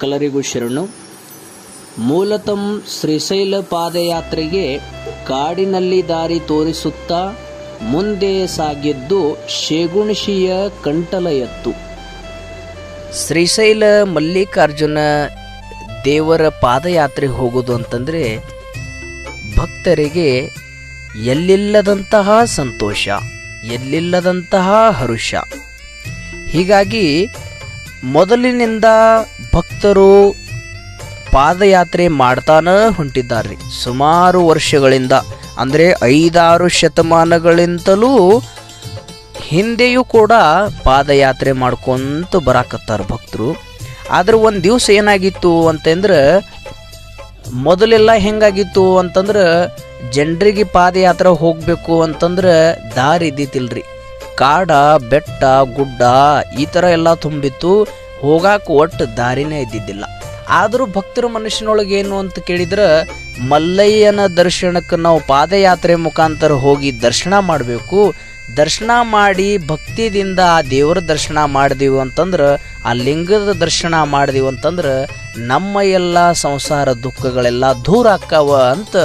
ಕಲರಿಗೂ ಶರಣು. ಮೂಲತಃ ಶ್ರೀಶೈಲ ಪಾದಯಾತ್ರೆಗೆ ಕಾಡಿನಲ್ಲಿ ದಾರಿ ತೋರಿಸುತ್ತಾ ಮುಂದೆ ಸಾಗಿದ್ದು ಶೇಗುಣಶಿಯ ಕಂಟಲ ಎತ್ತು ಶ್ರೀಶೈಲ ಮಲ್ಲಿಕಾರ್ಜುನ ದೇವರ ಪಾದಯಾತ್ರೆ ಹೋಗೋದು ಅಂತಂದರೆ ಭಕ್ತರಿಗೆ ಎಲ್ಲಿಲ್ಲದಂತಹ ಸಂತೋಷ, ಎಲ್ಲಿಲ್ಲದಂತಹ ಹರುಷ. ಹೀಗಾಗಿ ಮೊದಲಿನಿಂದ ಭಕ್ತರು ಪಾದಯಾತ್ರೆ ಮಾಡ್ತಾನ ಹೊಂಟಿದ್ದಾರೆ. ಸುಮಾರು ವರ್ಷಗಳಿಂದ, ಅಂದರೆ ಐದಾರು ಶತಮಾನಗಳಿಂದಲೂ ಹಿಂದೆಯೂ ಕೂಡ ಪಾದಯಾತ್ರೆ ಮಾಡ್ಕೊಂತ ಬರಾಕತ್ತಾರ ಭಕ್ತರು. ಆದ್ರೆ ಒಂದು ದಿವಸ ಏನಾಗಿತ್ತು ಅಂತಂದ್ರೆ, ಮೊದಲೆಲ್ಲ ಹೆಂಗಾಗಿತ್ತು ಅಂತಂದ್ರೆ, ಜನರಿಗೆ ಪಾದಯಾತ್ರೆ ಹೋಗಬೇಕು ಅಂತಂದ್ರೆ ದಾರಿ ಇದ್ದಿತ್ತಿಲ್ರಿ. ಕಾಡ, ಬೆಟ್ಟ, ಗುಡ್ಡ ಈ ಥರ ಎಲ್ಲ ತುಂಬಿತ್ತು. ಹೋಗಾಕ ಒಟ್ಟು ದಾರಿನೇ ಇದ್ದಿದ್ದಿಲ್ಲ. ಆದರೂ ಭಕ್ತರ ಮನುಷ್ಯನೊಳಗೆ ಏನು ಅಂತ ಕೇಳಿದ್ರೆ, ಮಲ್ಲಯ್ಯನ ದರ್ಶನಕ್ಕೆ ನಾವು ಪಾದಯಾತ್ರೆ ಮುಖಾಂತರ ಹೋಗಿ ದರ್ಶನ ಮಾಡಬೇಕು. ದರ್ಶನ ಮಾಡಿ ಭಕ್ತಿದಿಂದ ಆ ದೇವರ ದರ್ಶನ ಮಾಡಿದೀವಿ ಅಂತಂದ್ರೆ, ಆ ಲಿಂಗದ ದರ್ಶನ ಮಾಡಿದೀವಿ ಅಂತಂದ್ರೆ, ನಮ್ಮ ಎಲ್ಲ ಸಂಸಾರ ದುಃಖಗಳೆಲ್ಲ ದೂರ ಆಕ್ಕಾವ ಅಂತ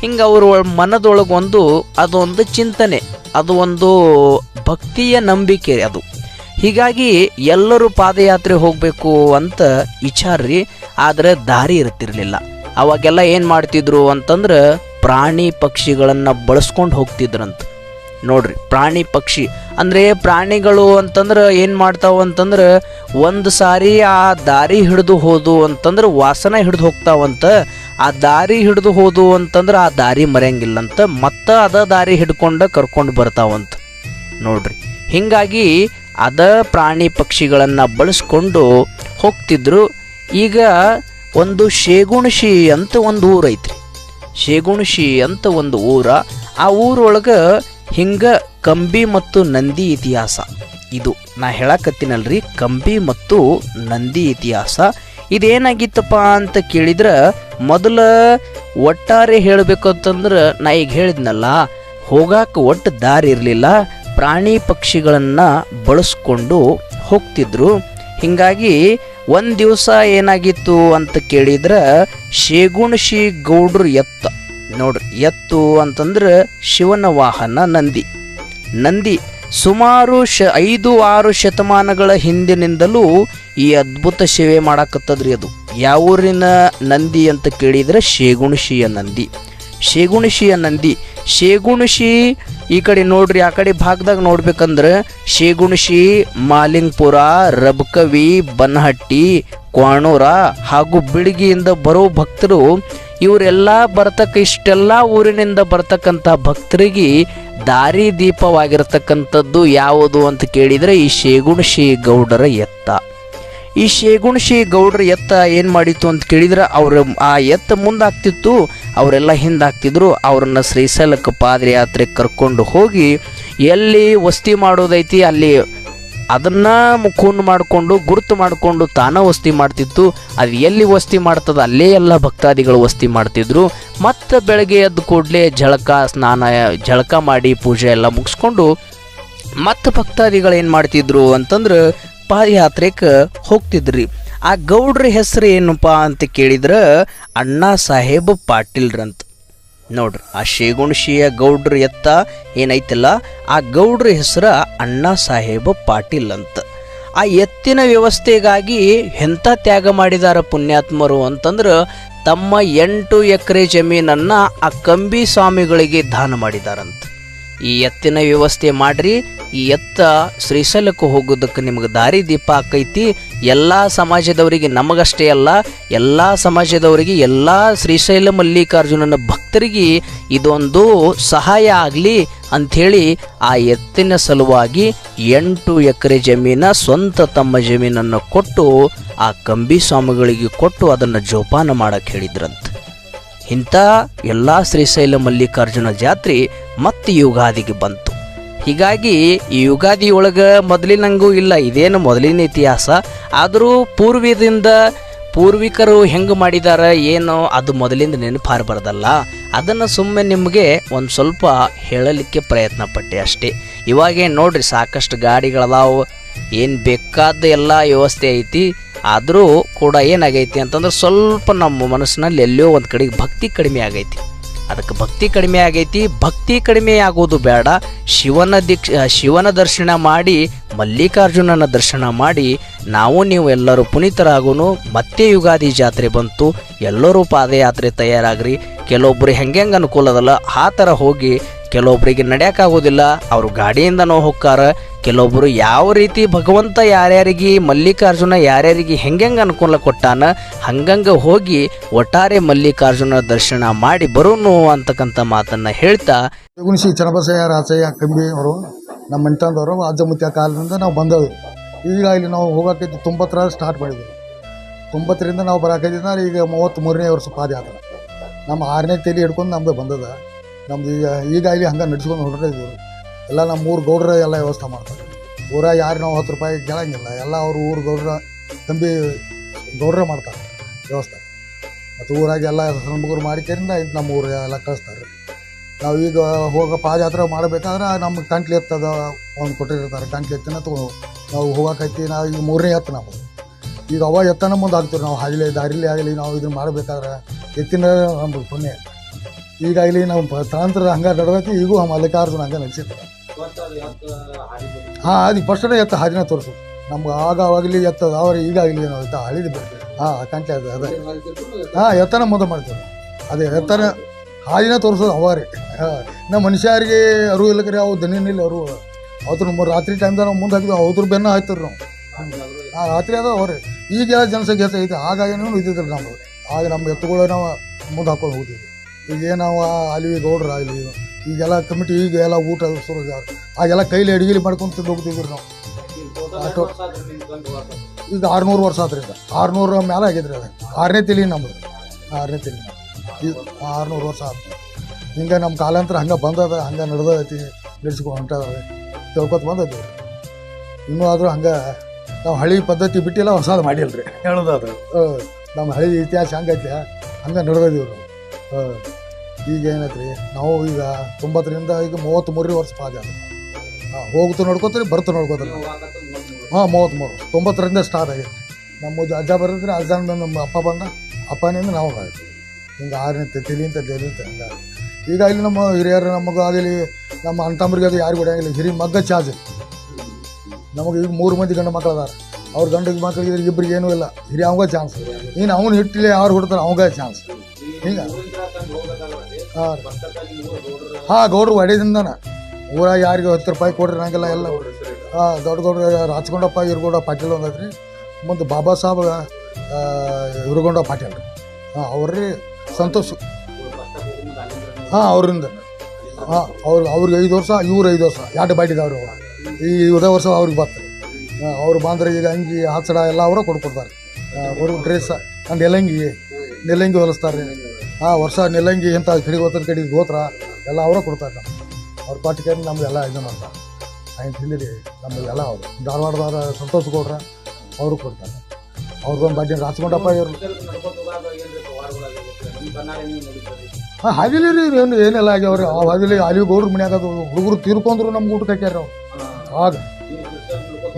ಹಿಂಗೆ ಅವ್ರ ಮನದೊಳಗೊಂದು ಅದೊಂದು ಚಿಂತನೆ. ಅದು ಒಂದು ಭಕ್ತಿಯ ನಂಬಿಕೆ ಅದು. ಹೀಗಾಗಿ ಎಲ್ಲರೂ ಪಾದಯಾತ್ರೆ ಹೋಗಬೇಕು ಅಂತ ವಿಚಾರ ರೀ, ಆದರೆ ದಾರಿ ಇರ್ತಿರ್ಲಿಲ್ಲ. ಅವಾಗೆಲ್ಲ ಏನು ಮಾಡ್ತಿದ್ರು ಅಂತಂದ್ರೆ ಪ್ರಾಣಿ ಪಕ್ಷಿಗಳನ್ನು ಬಳಸ್ಕೊಂಡು ಹೋಗ್ತಿದ್ರಂತ. ನೋಡ್ರಿ, ಪ್ರಾಣಿ ಪಕ್ಷಿ. ಅಂದರೆ ಪ್ರಾಣಿಗಳು ಅಂತಂದ್ರೆ ಏನು ಮಾಡ್ತಾವ ಅಂತಂದ್ರೆ, ಒಂದು ಸಾರಿ ಆ ದಾರಿ ಹಿಡಿದು ಹೋದು ಅಂತಂದ್ರೆ ವಾಸನೆ ಹಿಡಿದು ಹೋಗ್ತಾವಂತ ಆ ದಾರಿ ಹಿಡಿದು ಹೋದು ಅಂತಂದ್ರೆ ಆ ದಾರಿ ಮರೆಯಂಗಿಲ್ಲಂತ ಮತ್ತೆ ಅದ ದಾರಿ ಹಿಡ್ಕೊಂಡು ಕರ್ಕೊಂಡು ಬರ್ತಾವಂತ ನೋಡ್ರಿ, ಹಿಂಗಾಗಿ ಅದ ಪ್ರಾಣಿ ಪಕ್ಷಿಗಳನ್ನು ಬಳಸ್ಕೊಂಡು ಹೋಗ್ತಿದ್ರು. ಈಗ ಒಂದು ಶೇಗುಣಶಿ ಅಂತ ಒಂದು ಊರು ಐತ್ರಿ ಶೇಗುಣಶಿ ಅಂತ ಒಂದು ಊರ, ಆ ಊರೊಳಗೆ ಹಿಂಗ ಕಂಬಿ ಮತ್ತು ನಂದಿ ಇತಿಹಾಸ. ಇದು ನಾ ಹೇಳಕತ್ತಿನಲ್ರಿ, ಕಂಬಿ ಮತ್ತು ನಂದಿ ಇತಿಹಾಸ. ಇದೇನಾಗಿತ್ತಪ್ಪ ಅಂತ ಕೇಳಿದ್ರೆ ಮೊದಲ ಒಟ್ಟಾರೆ ಹೇಳಬೇಕಂತಂದ್ರೆ ನಾ ಈಗ ಹೇಳಿದ್ನಲ್ಲ, ಹೋಗಾಕ ಒಟ್ಟು ದಾರಿ ಇರಲಿಲ್ಲ, ಪ್ರಾಣಿ ಪಕ್ಷಿಗಳನ್ನು ಬಳಸ್ಕೊಂಡು ಹೋಗ್ತಿದ್ರು. ಹಿಂಗಾಗಿ ಒಂದು ದಿವಸ ಏನಾಗಿತ್ತು ಅಂತ ಕೇಳಿದ್ರೆ ಶೇಗುಣಶಿ ಗೌಡ್ರು ಎತ್ತ. ನೋಡ್ರಿ, ಎತ್ತು ಅಂತಂದ್ರೆ ಶಿವನ ವಾಹನ ನಂದಿ. ನಂದಿ ಸುಮಾರು ಶ, ಐದು, ಆರು ಶತಮಾನಗಳ ಹಿಂದಿನಿಂದಲೂ ಈ ಅದ್ಭುತ ಸೇವೆ ಮಾಡಾಕತ್ತದ್ರಿ ಅದು. ಯಾವ ಊರಿನ ನಂದಿ ಅಂತ ಕೇಳಿದ್ರೆ ಶೇಗುಣಶಿಯ ನಂದಿ. ಶೇಗುಣಶಿಯ ನಂದಿ. ಶೇಗುಣಶಿ ಈ ಕಡೆ ನೋಡ್ರಿ, ಆ ಕಡೆ ಭಾಗದಾಗ ನೋಡ್ಬೇಕಂದ್ರೆ ಶೇಗುಣಶಿ, ಮಾಲಿಂಗ್ಪುರ, ರಬ್ಕವಿ, ಬನಹಟ್ಟಿ, ಕ್ವಾಣೂರ ಹಾಗೂ ಬಿಳಿಗಿಯಿಂದ ಬರೋ ಭಕ್ತರು ಇವರೆಲ್ಲ ಬರ್ತಕ್ಕ ಇಷ್ಟೆಲ್ಲ ಊರಿನಿಂದ ಬರ್ತಕ್ಕಂಥ ಭಕ್ತರಿಗೆ ದಾರಿ ದೀಪವಾಗಿರ್ತಕ್ಕಂಥದ್ದು ಯಾವುದು ಅಂತ ಕೇಳಿದರೆ ಈ ಶೇಗುಣಶಿ ಗೌಡರ ಎತ್ತ. ಈ ಶೇಗುಣಶಿ ಗೌಡ್ರ ಎತ್ತ ಏನು ಮಾಡಿತ್ತು ಅಂತ ಕೇಳಿದ್ರೆ ಅವ್ರ ಆ ಎತ್ತ ಮುಂದಾಗ್ತಿತ್ತು, ಅವರೆಲ್ಲ ಹಿಂದಾಗ್ತಿದ್ರು, ಅವ್ರನ್ನ ಶ್ರೀಶೈಲಕ್ಕೆ ಪಾದಯಾತ್ರೆ ಕರ್ಕೊಂಡು ಹೋಗಿ ಎಲ್ಲಿ ವಸ್ತಿ ಮಾಡೋದೈತಿ ಅಲ್ಲಿ ಅದನ್ನ ಮುಖೂನ್ ಮಾಡಿಕೊಂಡು, ಗುರುತು ಮಾಡಿಕೊಂಡು ತಾನ ವಸ್ತಿ ಮಾಡ್ತಿತ್ತು. ಅದು ಎಲ್ಲಿ ವಸ್ತಿ ಮಾಡ್ತದ? ಅಲ್ಲೇ ಎಲ್ಲ ಭಕ್ತಾದಿಗಳು ವಸ್ತಿ ಮಾಡ್ತಿದ್ರು. ಮತ್ತು ಬೆಳಗ್ಗೆ ಎದ್ದ ಕೂಡಲೇ ಜಳಕ, ಸ್ನಾನ, ಜಳಕ ಮಾಡಿ ಪೂಜೆ ಎಲ್ಲ ಮುಗಿಸ್ಕೊಂಡು ಮತ್ತು ಭಕ್ತಾದಿಗಳು ಏನು ಮಾಡ್ತಿದ್ರು ಅಂತಂದ್ರೆ ಪಾದಯಾತ್ರೆಗೆ ಹೋಗ್ತಿದ್ರಿ. ಆ ಗೌಡ್ರ ಹೆಸರು ಏನಪ್ಪ ಅಂತ ಕೇಳಿದ್ರೆ, ಅಣ್ಣಾ ಸಾಹೇಬ್ ಪಾಟೀಲ್ರಂತ. ನೋಡ್ರಿ, ಆ ಶೇಗುಣಶಿಯ ಗೌಡ್ರ ಎತ್ತ ಏನೈತಿಲ್ಲ, ಆ ಗೌಡ್ರ ಹೆಸರ ಅಣ್ಣಾ ಸಾಹೇಬ್ ಪಾಟೀಲ್ ಅಂತ. ಆ ಎತ್ತಿನ ವ್ಯವಸ್ಥೆಗಾಗಿ ಎಂಥ ತ್ಯಾಗ ಮಾಡಿದಾರ ಪುಣ್ಯಾತ್ಮರು ಅಂತಂದ್ರೆ ತಮ್ಮ ಎಂಟು ಎಕರೆ ಜಮೀನನ್ನು ಆ ಕಂಬಿ ಸ್ವಾಮಿಗಳಿಗೆ ದಾನ ಮಾಡಿದಾರಂತ. ಈ ಎತ್ತಿನ ವ್ಯವಸ್ಥೆ ಮಾಡ್ರಿ, ಈ ಎತ್ತ ಶ್ರೀಶೈಲಕ್ಕೆ ಹೋಗೋದಕ್ಕೆ ನಿಮ್ಗೆ ದಾರಿ ದೀಪ ಆಕೈತಿ ಎಲ್ಲ ಸಮಾಜದವರಿಗೆ ನಮಗಷ್ಟೇ ಅಲ್ಲ, ಎಲ್ಲ ಸಮಾಜದವರಿಗೆ ಎಲ್ಲ ಶ್ರೀಶೈಲ ಮಲ್ಲಿಕಾರ್ಜುನನ ಭಕ್ತರಿಗೆ ಇದೊಂದು ಸಹಾಯ ಆಗಲಿ ಅಂಥೇಳಿ ಆ ಎತ್ತಿನ ಸಲುವಾಗಿ ಎಂಟು ಎಕರೆ ಜಮೀನ ಸ್ವಂತ ತಮ್ಮ ಜಮೀನನ್ನು ಕೊಟ್ಟು ಆ ಕಂಬಿ ಸ್ವಾಮಿಗಳಿಗೆ ಕೊಟ್ಟು ಅದನ್ನು ಜೋಪಾನ ಮಾಡಕ್ಕೆ ಹೇಳಿದ್ರಂತ. ಇಂಥ ಎಲ್ಲ ಶ್ರೀಶೈಲ ಮಲ್ಲಿಕಾರ್ಜುನ ಜಾತ್ರೆ ಮತ್ತೆ ಯುಗಾದಿಗೆ ಬಂತು. ಹೀಗಾಗಿ ಈ ಯುಗಾದಿ ಒಳಗೆ ಮೊದಲಿನಂಗೂ ಇಲ್ಲ, ಇದೇನು ಮೊದಲಿನ ಇತಿಹಾಸ. ಆದರೂ ಪೂರ್ವದಿಂದ ಪೂರ್ವಿಕರು ಹೆಂಗೆ ಮಾಡಿದಾರ, ಏನು ಅದು ಮೊದಲಿಂದ ನೆನಪಾರಬಾರ್ದಲ್ಲ ಅದನ್ನು ಸುಮ್ಮನೆ ನಿಮಗೆ ಒಂದು ಸ್ವಲ್ಪ ಹೇಳಲಿಕ್ಕೆ ಪ್ರಯತ್ನ ಪಟ್ಟೆ ಅಷ್ಟೇ. ಇವಾಗೇನು ನೋಡ್ರಿ, ಸಾಕಷ್ಟು ಗಾಡಿಗಳದಾವು. ಏನು ಬೇಕಾದ ಎಲ್ಲ ವ್ಯವಸ್ಥೆ ಐತಿ. ಆದರೂ ಕೂಡ ಏನಾಗೈತಿ ಅಂತಂದ್ರೆ ಸ್ವಲ್ಪ ನಮ್ಮ ಮನಸ್ಸಿನಲ್ಲಿ ಎಲ್ಲೋ ಒಂದು ಕಡೆಗೆ ಭಕ್ತಿ ಕಡಿಮೆ ಆಗೈತಿ. ಅದಕ್ಕೆ ಭಕ್ತಿ ಕಡಿಮೆ ಆಗೈತಿ. ಭಕ್ತಿ ಕಡಿಮೆ ಆಗೋದು ಬೇಡ. ಶಿವನ ದೀಕ್ಷ ಶಿವನ ದರ್ಶನ ಮಾಡಿ, ಮಲ್ಲಿಕಾರ್ಜುನನ ದರ್ಶನ ಮಾಡಿ, ನಾವು ನೀವು ಎಲ್ಲರೂ ಪುನೀತರಾಗೋನು, ಮತ್ತೆ ಯುಗಾದಿ ಜಾತ್ರೆ ಬಂತು, ಎಲ್ಲರೂ ಪಾದಯಾತ್ರೆ ತಯಾರಾಗ್ರಿ. ಕೆಲವೊಬ್ಬರು ಹೆಂಗೆ ಅನುಕೂಲ ಅದಲ್ಲ ಆ ಥರ ಹೋಗಿ ಕೆಲವೊಬ್ಬರಿಗೆ ನಡೆಯೋಕ್ಕಾಗೋದಿಲ್ಲ, ಅವರು ಗಾಡಿಯಿಂದನೂ ಹೋಗ್ತಾರ ಕೆಲವೊಬ್ಬರು ಯಾವ ರೀತಿ ಭಗವಂತ ಯಾರ್ಯಾರಿಗೆ, ಮಲ್ಲಿಕಾರ್ಜುನ ಯಾರ್ಯಾರಿಗೆ ಹೆಂಗೆಂಗೆ ಅನುಕೂಲ ಕೊಟ್ಟಾನ, ಹಂಗಂಗೆ ಹೋಗಿ ಒಟ್ಟಾರೆ ಮಲ್ಲಿಕಾರ್ಜುನ ದರ್ಶನ ಮಾಡಿ ಬರೋನು ಅಂತಕ್ಕಂಥ ಮಾತನ್ನು ಹೇಳ್ತಾ ಗುಣಿಸಿ ಚನ್ನಬಸಯ್ಯ ರಾಸಯ್ಯ ಕಂಬಿ ಅವರು ನಮ್ಮ ಮಂಟಂದವರು ಅಜ್ಜಮುತ್ಯ ಕಾಲದಿಂದ ನಾವು ಬಂದವು ಈಗ ಇಲ್ಲಿ ನಾವು ಹೋಗೋಕೈತಿ ತೊಂಬತ್ತರ ಸ್ಟಾರ್ಟ್ ಮಾಡಿದ್ವಿ. ತೊಂಬತ್ತರಿಂದ ನಾವು ಬರಾಕೈತಿದ್ರೆ ಈಗ ಮೂವತ್ತ್ ಮೂರನೇ ವರ್ಷ ಪಾದಯಾತ್ರೆ ನಮ್ಮ ಆರನೇ ತೇಲಿ ಹಿಡ್ಕೊಂಡು ನಮ್ದು ಬಂದದ. ನಮ್ದು ಈಗ ಈಗ ಇಲ್ಲಿ ಹಂಗೆ ನಡ್ಸ್ಕೊಂಡು ಹೊರಟಿದ್ದೀವಿ. ಎಲ್ಲ ನಮ್ಮ ಊರು ಗೌಡ್ರ ಎಲ್ಲ ವ್ಯವಸ್ಥೆ ಮಾಡ್ತಾರೆ. ಊರ ಯಾರು ನಾವು ಹತ್ತು ರೂಪಾಯಿ ಕೇಳಂಗಿಲ್ಲ. ಎಲ್ಲ ಅವರು ಊರು ಗೌಡ್ರ, ತಂಬಿ ಗೌಡ್ರ ಮಾಡ್ತಾರೆ ವ್ಯವಸ್ಥೆ. ಮತ್ತು ಊರಾಗ ಎಲ್ಲ ಹೆಣ್ಮಗುರು ಮಾಡಿದ್ದರಿಂದ ಇದು ನಮ್ಮ ಊರು ಎಲ್ಲ ಕಳಿಸ್ತಾರೆ. ನಾವು ಈಗ ಹೋಗೋ ಪಾದಯಾತ್ರೆ ಮಾಡಬೇಕಾದ್ರೆ ನಮ್ಮ ಕಂಟ್ಲಿ ಎತ್ತದ ಒಂದು ಕೊಟ್ಟಿರ್ತಾರೆ. ಕಂಟ್ಲಿ ಎತ್ತಿನ ತಗೋ ನಾವು ಹೋಗೋಕೈತಿ, ನಾವು ಈಗ ಮೂರನೇ ಎತ್ತು ನಾವು. ಈಗ ಅವಾಗ ಎತ್ತನ ಮುಂದೆ ಆಗ್ತೀವಿ ನಾವು. ಆಗಲಿ ದಾರಿಲಿ ಆಗಲಿ ನಾವು ಇದನ್ನು ಮಾಡಬೇಕಾದ್ರೆ ಎತ್ತಿನ ನಮ್ದು ಪುಣ್ಯ. ಈಗಾಗಲಿ ನಾವು ಸ್ಥಳಾಂತರ ಹಂಗೆ ನಡ್ದೈತಿ, ಈಗೂ ಮಲ್ಲಿಕಾರ್ಜುನ ಹಂಗೆ ನಡೆಸಿರ್ತಾರೆ. ಹಾಂ, ಅದು ಫಸ್ಟೇ ಎತ್ತ ಹಾದಿನ ತೋರಿಸು. ನಮ್ಗೆ ಆಗ ಆಗಲಿ ಎತ್ತ ಅವ್ರ ಈಗ ಆಗಲಿ ಏನೋ ಎತ್ತ, ಹಳಿದ ಹಾಂ ಕಂಟೆ ಅದು, ಅದೇ. ಹಾಂ, ಎತ್ತನ ಮುಂದೆ ಮಾಡ್ತೇವೆ ಅದೇ, ಎತ್ತನ ಹಾದಿನ ತೋರಿಸೋದು ಅವರೇ ನಮ್ಮ ಮನುಷ್ಯರಿಗೆ ಅರಿವು ಇಲ್ಲ ಕರೆ ಅವು ಇಲ್ಲ ಅವರು ಅವತ್ತು ನಮ್ಮ ರಾತ್ರಿ ಟೈಮ್ದಾಗ ನಾವು ಮುಂದೆ ಹಾಕಿದ್ವಿ ಅವ್ರ ಬೆನ್ನ ಹಾಯ್ತಿರಿ ನಾವು. ಹಾಂ, ರಾತ್ರಿ ಅದ ಅವ್ರೆ. ಈಗೆಲ್ಲ ಜನಸಂಖ್ಯೆ ಐತೆ ಏನು ಇದ್ದಿದ್ರು ನಮ್ಗೆ. ಆಗ ನಮ್ಮ ಎತ್ತುಗಳು ನಾವು ಮುಂದೆ ಹಾಕೊಂಡು ಹೋಗ್ತಿದ್ವಿ. ಈಗ ನಾವು ಅಲ್ಲಿ ಗೌಡ್ರ ಆಗಲಿ ಈಗೆಲ್ಲ ಕಮಿಟಿ ಈಗ ಎಲ್ಲ ಊಟ ಶುರು. ಆಗೆಲ್ಲ ಕೈಲಿ ಅಡಿಗೆಲಿ ಮಾಡ್ಕೊಂಡು ತಿಂದು ನಾವು. ಆಟೋ ಈಗ ಆರುನೂರು ವರ್ಷ ಆದ್ರಿಂದ. ಆರುನೂರ ಮೇಲೆ ಆಗಿದ್ರಿ ಅದು. ಆರನೇ ತಿಳಿ ನಮ್ಮದು ಆರನೇ ತಿಳಿ ಇದು ಆರುನೂರು ವರ್ಷ ಆಯ್ತು ಹಿಂಗೆ ನಮ್ಮ ಕಾಲಾಂತರ ಹಂಗೆ ಬಂದದ ಹಂಗೆ ನಡೆದೈತಿ. ನಡೆಸ್ಕೊಂಡು ಹೊಂಟದ. ತಿಳ್ಕೊತ ಬಂದದ್ದು. ಇನ್ನೂ ಆದರೂ ಹಂಗೆ ನಾವು ಹಳಿ ಪದ್ಧತಿ ಬಿಟ್ಟಿಲ್ಲ ಹೊಸದು ಮಾಡಿಲ್ಲ ರೀ ಹೇಳೋದಾದ್ರೆ. ನಮ್ಮ ಹಳಿ ಇತಿಹಾಸ ಹಂಗೈತೆ. ಹಂಗೆ ನಡೆದಿದ್ದೀವಿ ನಾವು ಹಾಂ ಈಗ ಏನೈತ್ರಿ ನಾವು ಈಗ ತೊಂಬತ್ತರಿಂದ ಈಗ ಮೂವತ್ತ್ಮೂರನೇ ವರ್ಷ ಪಾದ ಹಾಂ, ಹೋಗ್ತು ನೋಡ್ಕೋತೀರಿ, ಬರ್ತು ನೋಡ್ಕೋತೀರಿ. ಹಾಂ, ಮೂವತ್ತ್ಮೂರು, ತೊಂಬತ್ತರಿಂದ ಸ್ಟಾರ್ಟ್ ಆಗೈತೆ ನಮ್ಮ ಅಜ್ಜ ಬರೋದ್ರೆ ಅಜ್ಜನಿಂದ ನಮ್ಮ ಅಪ್ಪ ಬಂದ, ಅಪ್ಪನಿಂದ ನಾವು ಆಯ್ತು ಹಿಂಗೆ ಆರನೇ ತಿಲಿಂತ ಅಂತ ಹಿಂಗೆ. ಈಗ ಇಲ್ಲಿ ನಮ್ಮ ಹಿರಿಯರು ನಮಗೆ ಆಗಲಿ, ನಮ್ಮ ಅಣ್ತಂಬ್ರಿಗೆ ಅದು ಯಾರು ಬಿಡಂಗಿಲ್ಲ ಹಿರಿ ಮಗ್ಗ ಚಾರ್ಜ್ ನಮಗೆ ಈಗ ಮೂರು ಮಂದಿ ಗಂಡು ಮಕ್ಳು ಅದಾರ ಅವ್ರ ಗಂಡಿಗೆ ಮಕ್ಕಳಿಗೆ ಇಬ್ಬರಿಗೆ ಏನೂ ಇಲ್ಲ. ಹಿರಿಯ ಅವಂಗ ಚಾನ್ಸ್ ಇನ್ನು ಅವನು ಹಿಟ್ಟಿಲ್ಲ ಯಾರು ಹುಡ್ತಾರೆ ಅವಂಗ ಚಾನ್ಸ್ ಹಿಂಗೆ. ಹಾಂ ಹಾಂ ಗೌಡ್ರು ಒಡೆದಿಂದನ. ಊರಾಗ ಯಾರಿಗೆ ಹತ್ತು ರೂಪಾಯಿ ಕೊಡ್ರಿ, ನಂಗೆಲ್ಲ ಎಲ್ಲ. ಹಾಂ, ದೊಡ್ಡ ದೊಡ್ಡ ರಾಜಗೊಂಡಪ್ಪ ಇರ್ಗೊಂಡ ಪಾಟೀಲ್ ಒಂದೈತ್ರಿ. ಮುಂದೆ ಬಾಬಾ ಸಾಹೇಬ್ ಇರ್ಗೊಂಡ ಪಾಟೀಲ್. ರೀ ಹಾಂ ಅವ್ರಿ ಸಂತೋಷ. ಹಾಂ, ಅವರಿಂದ. ಹಾಂ, ಅವ್ರು, ಅವ್ರಿಗೆ ಐದು ವರ್ಷ, ಇವ್ರು ಐದು ವರ್ಷ. ಎರಡು ಬಾಟಿದವ್ರು ಈ ಇದೇ ವರ್ಷ ಅವ್ರಿಗೆ ಬರ್ತಾರೆ ಅವ್ರು ಬಂದ್ರೆ ಈಗ ಅಂಗಿ ಆಚಡ ಎಲ್ಲ ಅವರ ಕೊಡ್ಕೊಡ್ತಾರೆ ಅವ್ರಿಗೆ ಡ್ರೆಸ್ ಅಂಡ್ ನೆಲಂಗಿ ನೆಲಂಗಿ ಹೊಲಿಸ್ತಾರೆ ಹಾಂ ವರ್ಷ ನಿಲ್ಲಂಗಿ ಇಂಥ ಕಡೆ ಗೋತ್ರ ಕಡೆ ಗೋತ್ರ ಎಲ್ಲ ಅವರ ಕೊಡ್ತಾರೆ ನಮ್ಗೆ. ಅವ್ರ ಪಾಟಿಗೆ ನಮ್ಗೆಲ್ಲ ಇದು ಮಾಡ್ತಾರೆ. ಆಯ್ತು ಹಿಂದಿರಿ ನಮಗೆಲ್ಲ ಅವರು. ಧಾರವಾಡದವ್ರ ಸಂತೋಷ ಗೌಡ್ರ ಅವರು ಕೊಡ್ತಾರೆ. ಅವ್ರದ್ದೊಂದು ಭಾಗ್ಯ ರಾಚಕೊಂಡಪ್ಪ ಇವರು. ಹಾಂ ಹಾದಿಲಿ ರೀ ಏನು ಏನೆಲ್ಲ ಆಗ್ಯಾವ್ರಿ? ಆ ಹಾದಿಲಿ ಅಲ್ಲಿ ಗೌಡ್ರ ಮನ್ಯಾಗ ಅದು ಹುಡುಗರು ತೀರ್ಕೊಂಡ್ರು ನಮ್ಗೆ ಊಟಕ್ಕೆ ಹಾಕ್ಯಾರ ಆಗ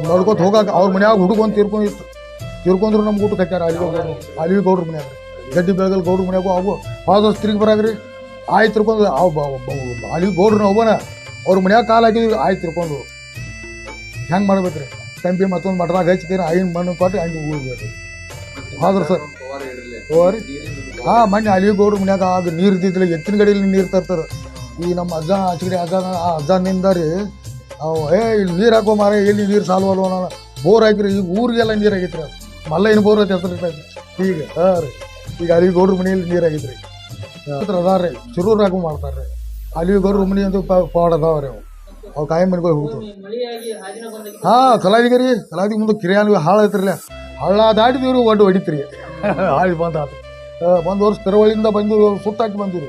ನೋಡ್ಕೊತ ಹೋಗಾಕ ಅವ್ರ ಮನ್ಯಾಗ ಹುಡುಗೊಂದು ತೀರ್ಕೊಂಡಿತ್ತು ತೀರ್ಕೊಂಡ್ರು ನಮ್ಗೆ ಊಟಕ್ಕೆ ಹಾಕ್ಯಾರ ಅಲ್ಲಿ ಅಲ್ಲಿ ಗೌಡ್ರ ಮನ್ಯಾಗ. ಗಡ್ಡಿ ಬೆಳಗಲ್ ಗೌಡ್ರ ಮನ್ಯಾಗು ಅವು. ಹೋದ ತಿರುಗಿ ಬರಾಗ್ರಿ. ಆಯ್ತು ತಿರ್ಕೊಂಡು ಅವು ಅಲ್ಲಿ ಗೌಡ್ರನ್ನ ಒಬ್ಬನ. ಅವ್ರ ಮನ್ಯಾಗ ಕಾಲು ಹಾಕಿದ್ವಿ ಆಯ್ತು ತಿರ್ಕೊಂಡು. ಹೆಂಗೆ ಮಾಡ್ಬೇಕ್ರಿ? ತಂಪಿ ಮತ್ತೊಂದು ಮಠದಾಗ ಹಚ್ತೀರ ಐನ್ ಮಣ್ಣು ಕೊಟ್ಟು ಹಂಗೆ ಊರ್ಬೇಕು ಹೌದ್ರಿ ಸರ್. ಹೋರಿ. ಹಾಂ, ಮೊನ್ನೆ ಅಲ್ಲಿ ಗೌಡ್ರ ಮನ್ಯಾಗ ಆಗ ನೀರು ಇದ್ದಿದ್ದಿಲ್ಲ, ಎತ್ತಿನ ಗಡಿಯಲ್ಲಿ ನೀರು ತರ್ತಾರೆ. ಈ ನಮ್ಮ ಅಜ್ಜ ಆಚೆಗಡೆ, ಅಜ್ಜ ಆ ಅಜ್ಜನಿಂದ ರೀ, ಅವು, ಏ, ಇಲ್ಲಿ ನೀರು ಹಾಕೋ ಮಾರ ಎಲ್ಲಿ ನೀರು ಸಾಲ್ವಲ್ವ ನಾನು ಬೋರ್ ಹಾಕಿರಿ ಈಗ ಊರಿಗೆಲ್ಲ ನೀರು ಆಗೈತ್ರಿ. ಮಲ್ಲ ಏನು ಬೋರ್ ಐತೆ ಹೆಸರು ಈಗ ಹಾಂ ರೀ. ಈಗ ಅಲ್ಲಿ ಗೌಡ್ರ ಮನೆಯಲ್ಲಿ ನೀರಾಗಿದ್ರಿ. ಹತ್ರ ಅದಾರ್ರಿ ರೀ ಮಾಡ್ತಾರ್ರಿ. ಅಲ್ಲಿ ಗೌಡ್ರ ಮನೆ ಅಂತ ಪಾಡ್ ಅದಾವ ರೀ ಅವು. ಅವು ಕಾಯಿ ಹೋಗಿ ಹೋಗ್ತಾವೆ. ಹಾಂ ಕಲಾವಿಗರಿ ಕಲಾವಿದಿ ಮುಂದೆ ಕಿರಿಯಾನ ಹಾಳು ಐತ್ರಲ್ಲ. ಹಳ್ಳ ದಾಟಿದೀವ್ರಿ ಒಡ್ಡು ಹೊಡಿತ್ರಿ. ಹಾಳಿ ಬಂದ ಆತು. ಒಂದು ವರ್ಷ ಕರಾವಳಿಯಿಂದ ಬಂದಿರು ಸುತ್ತಾಕಿ ಬಂದಿರು.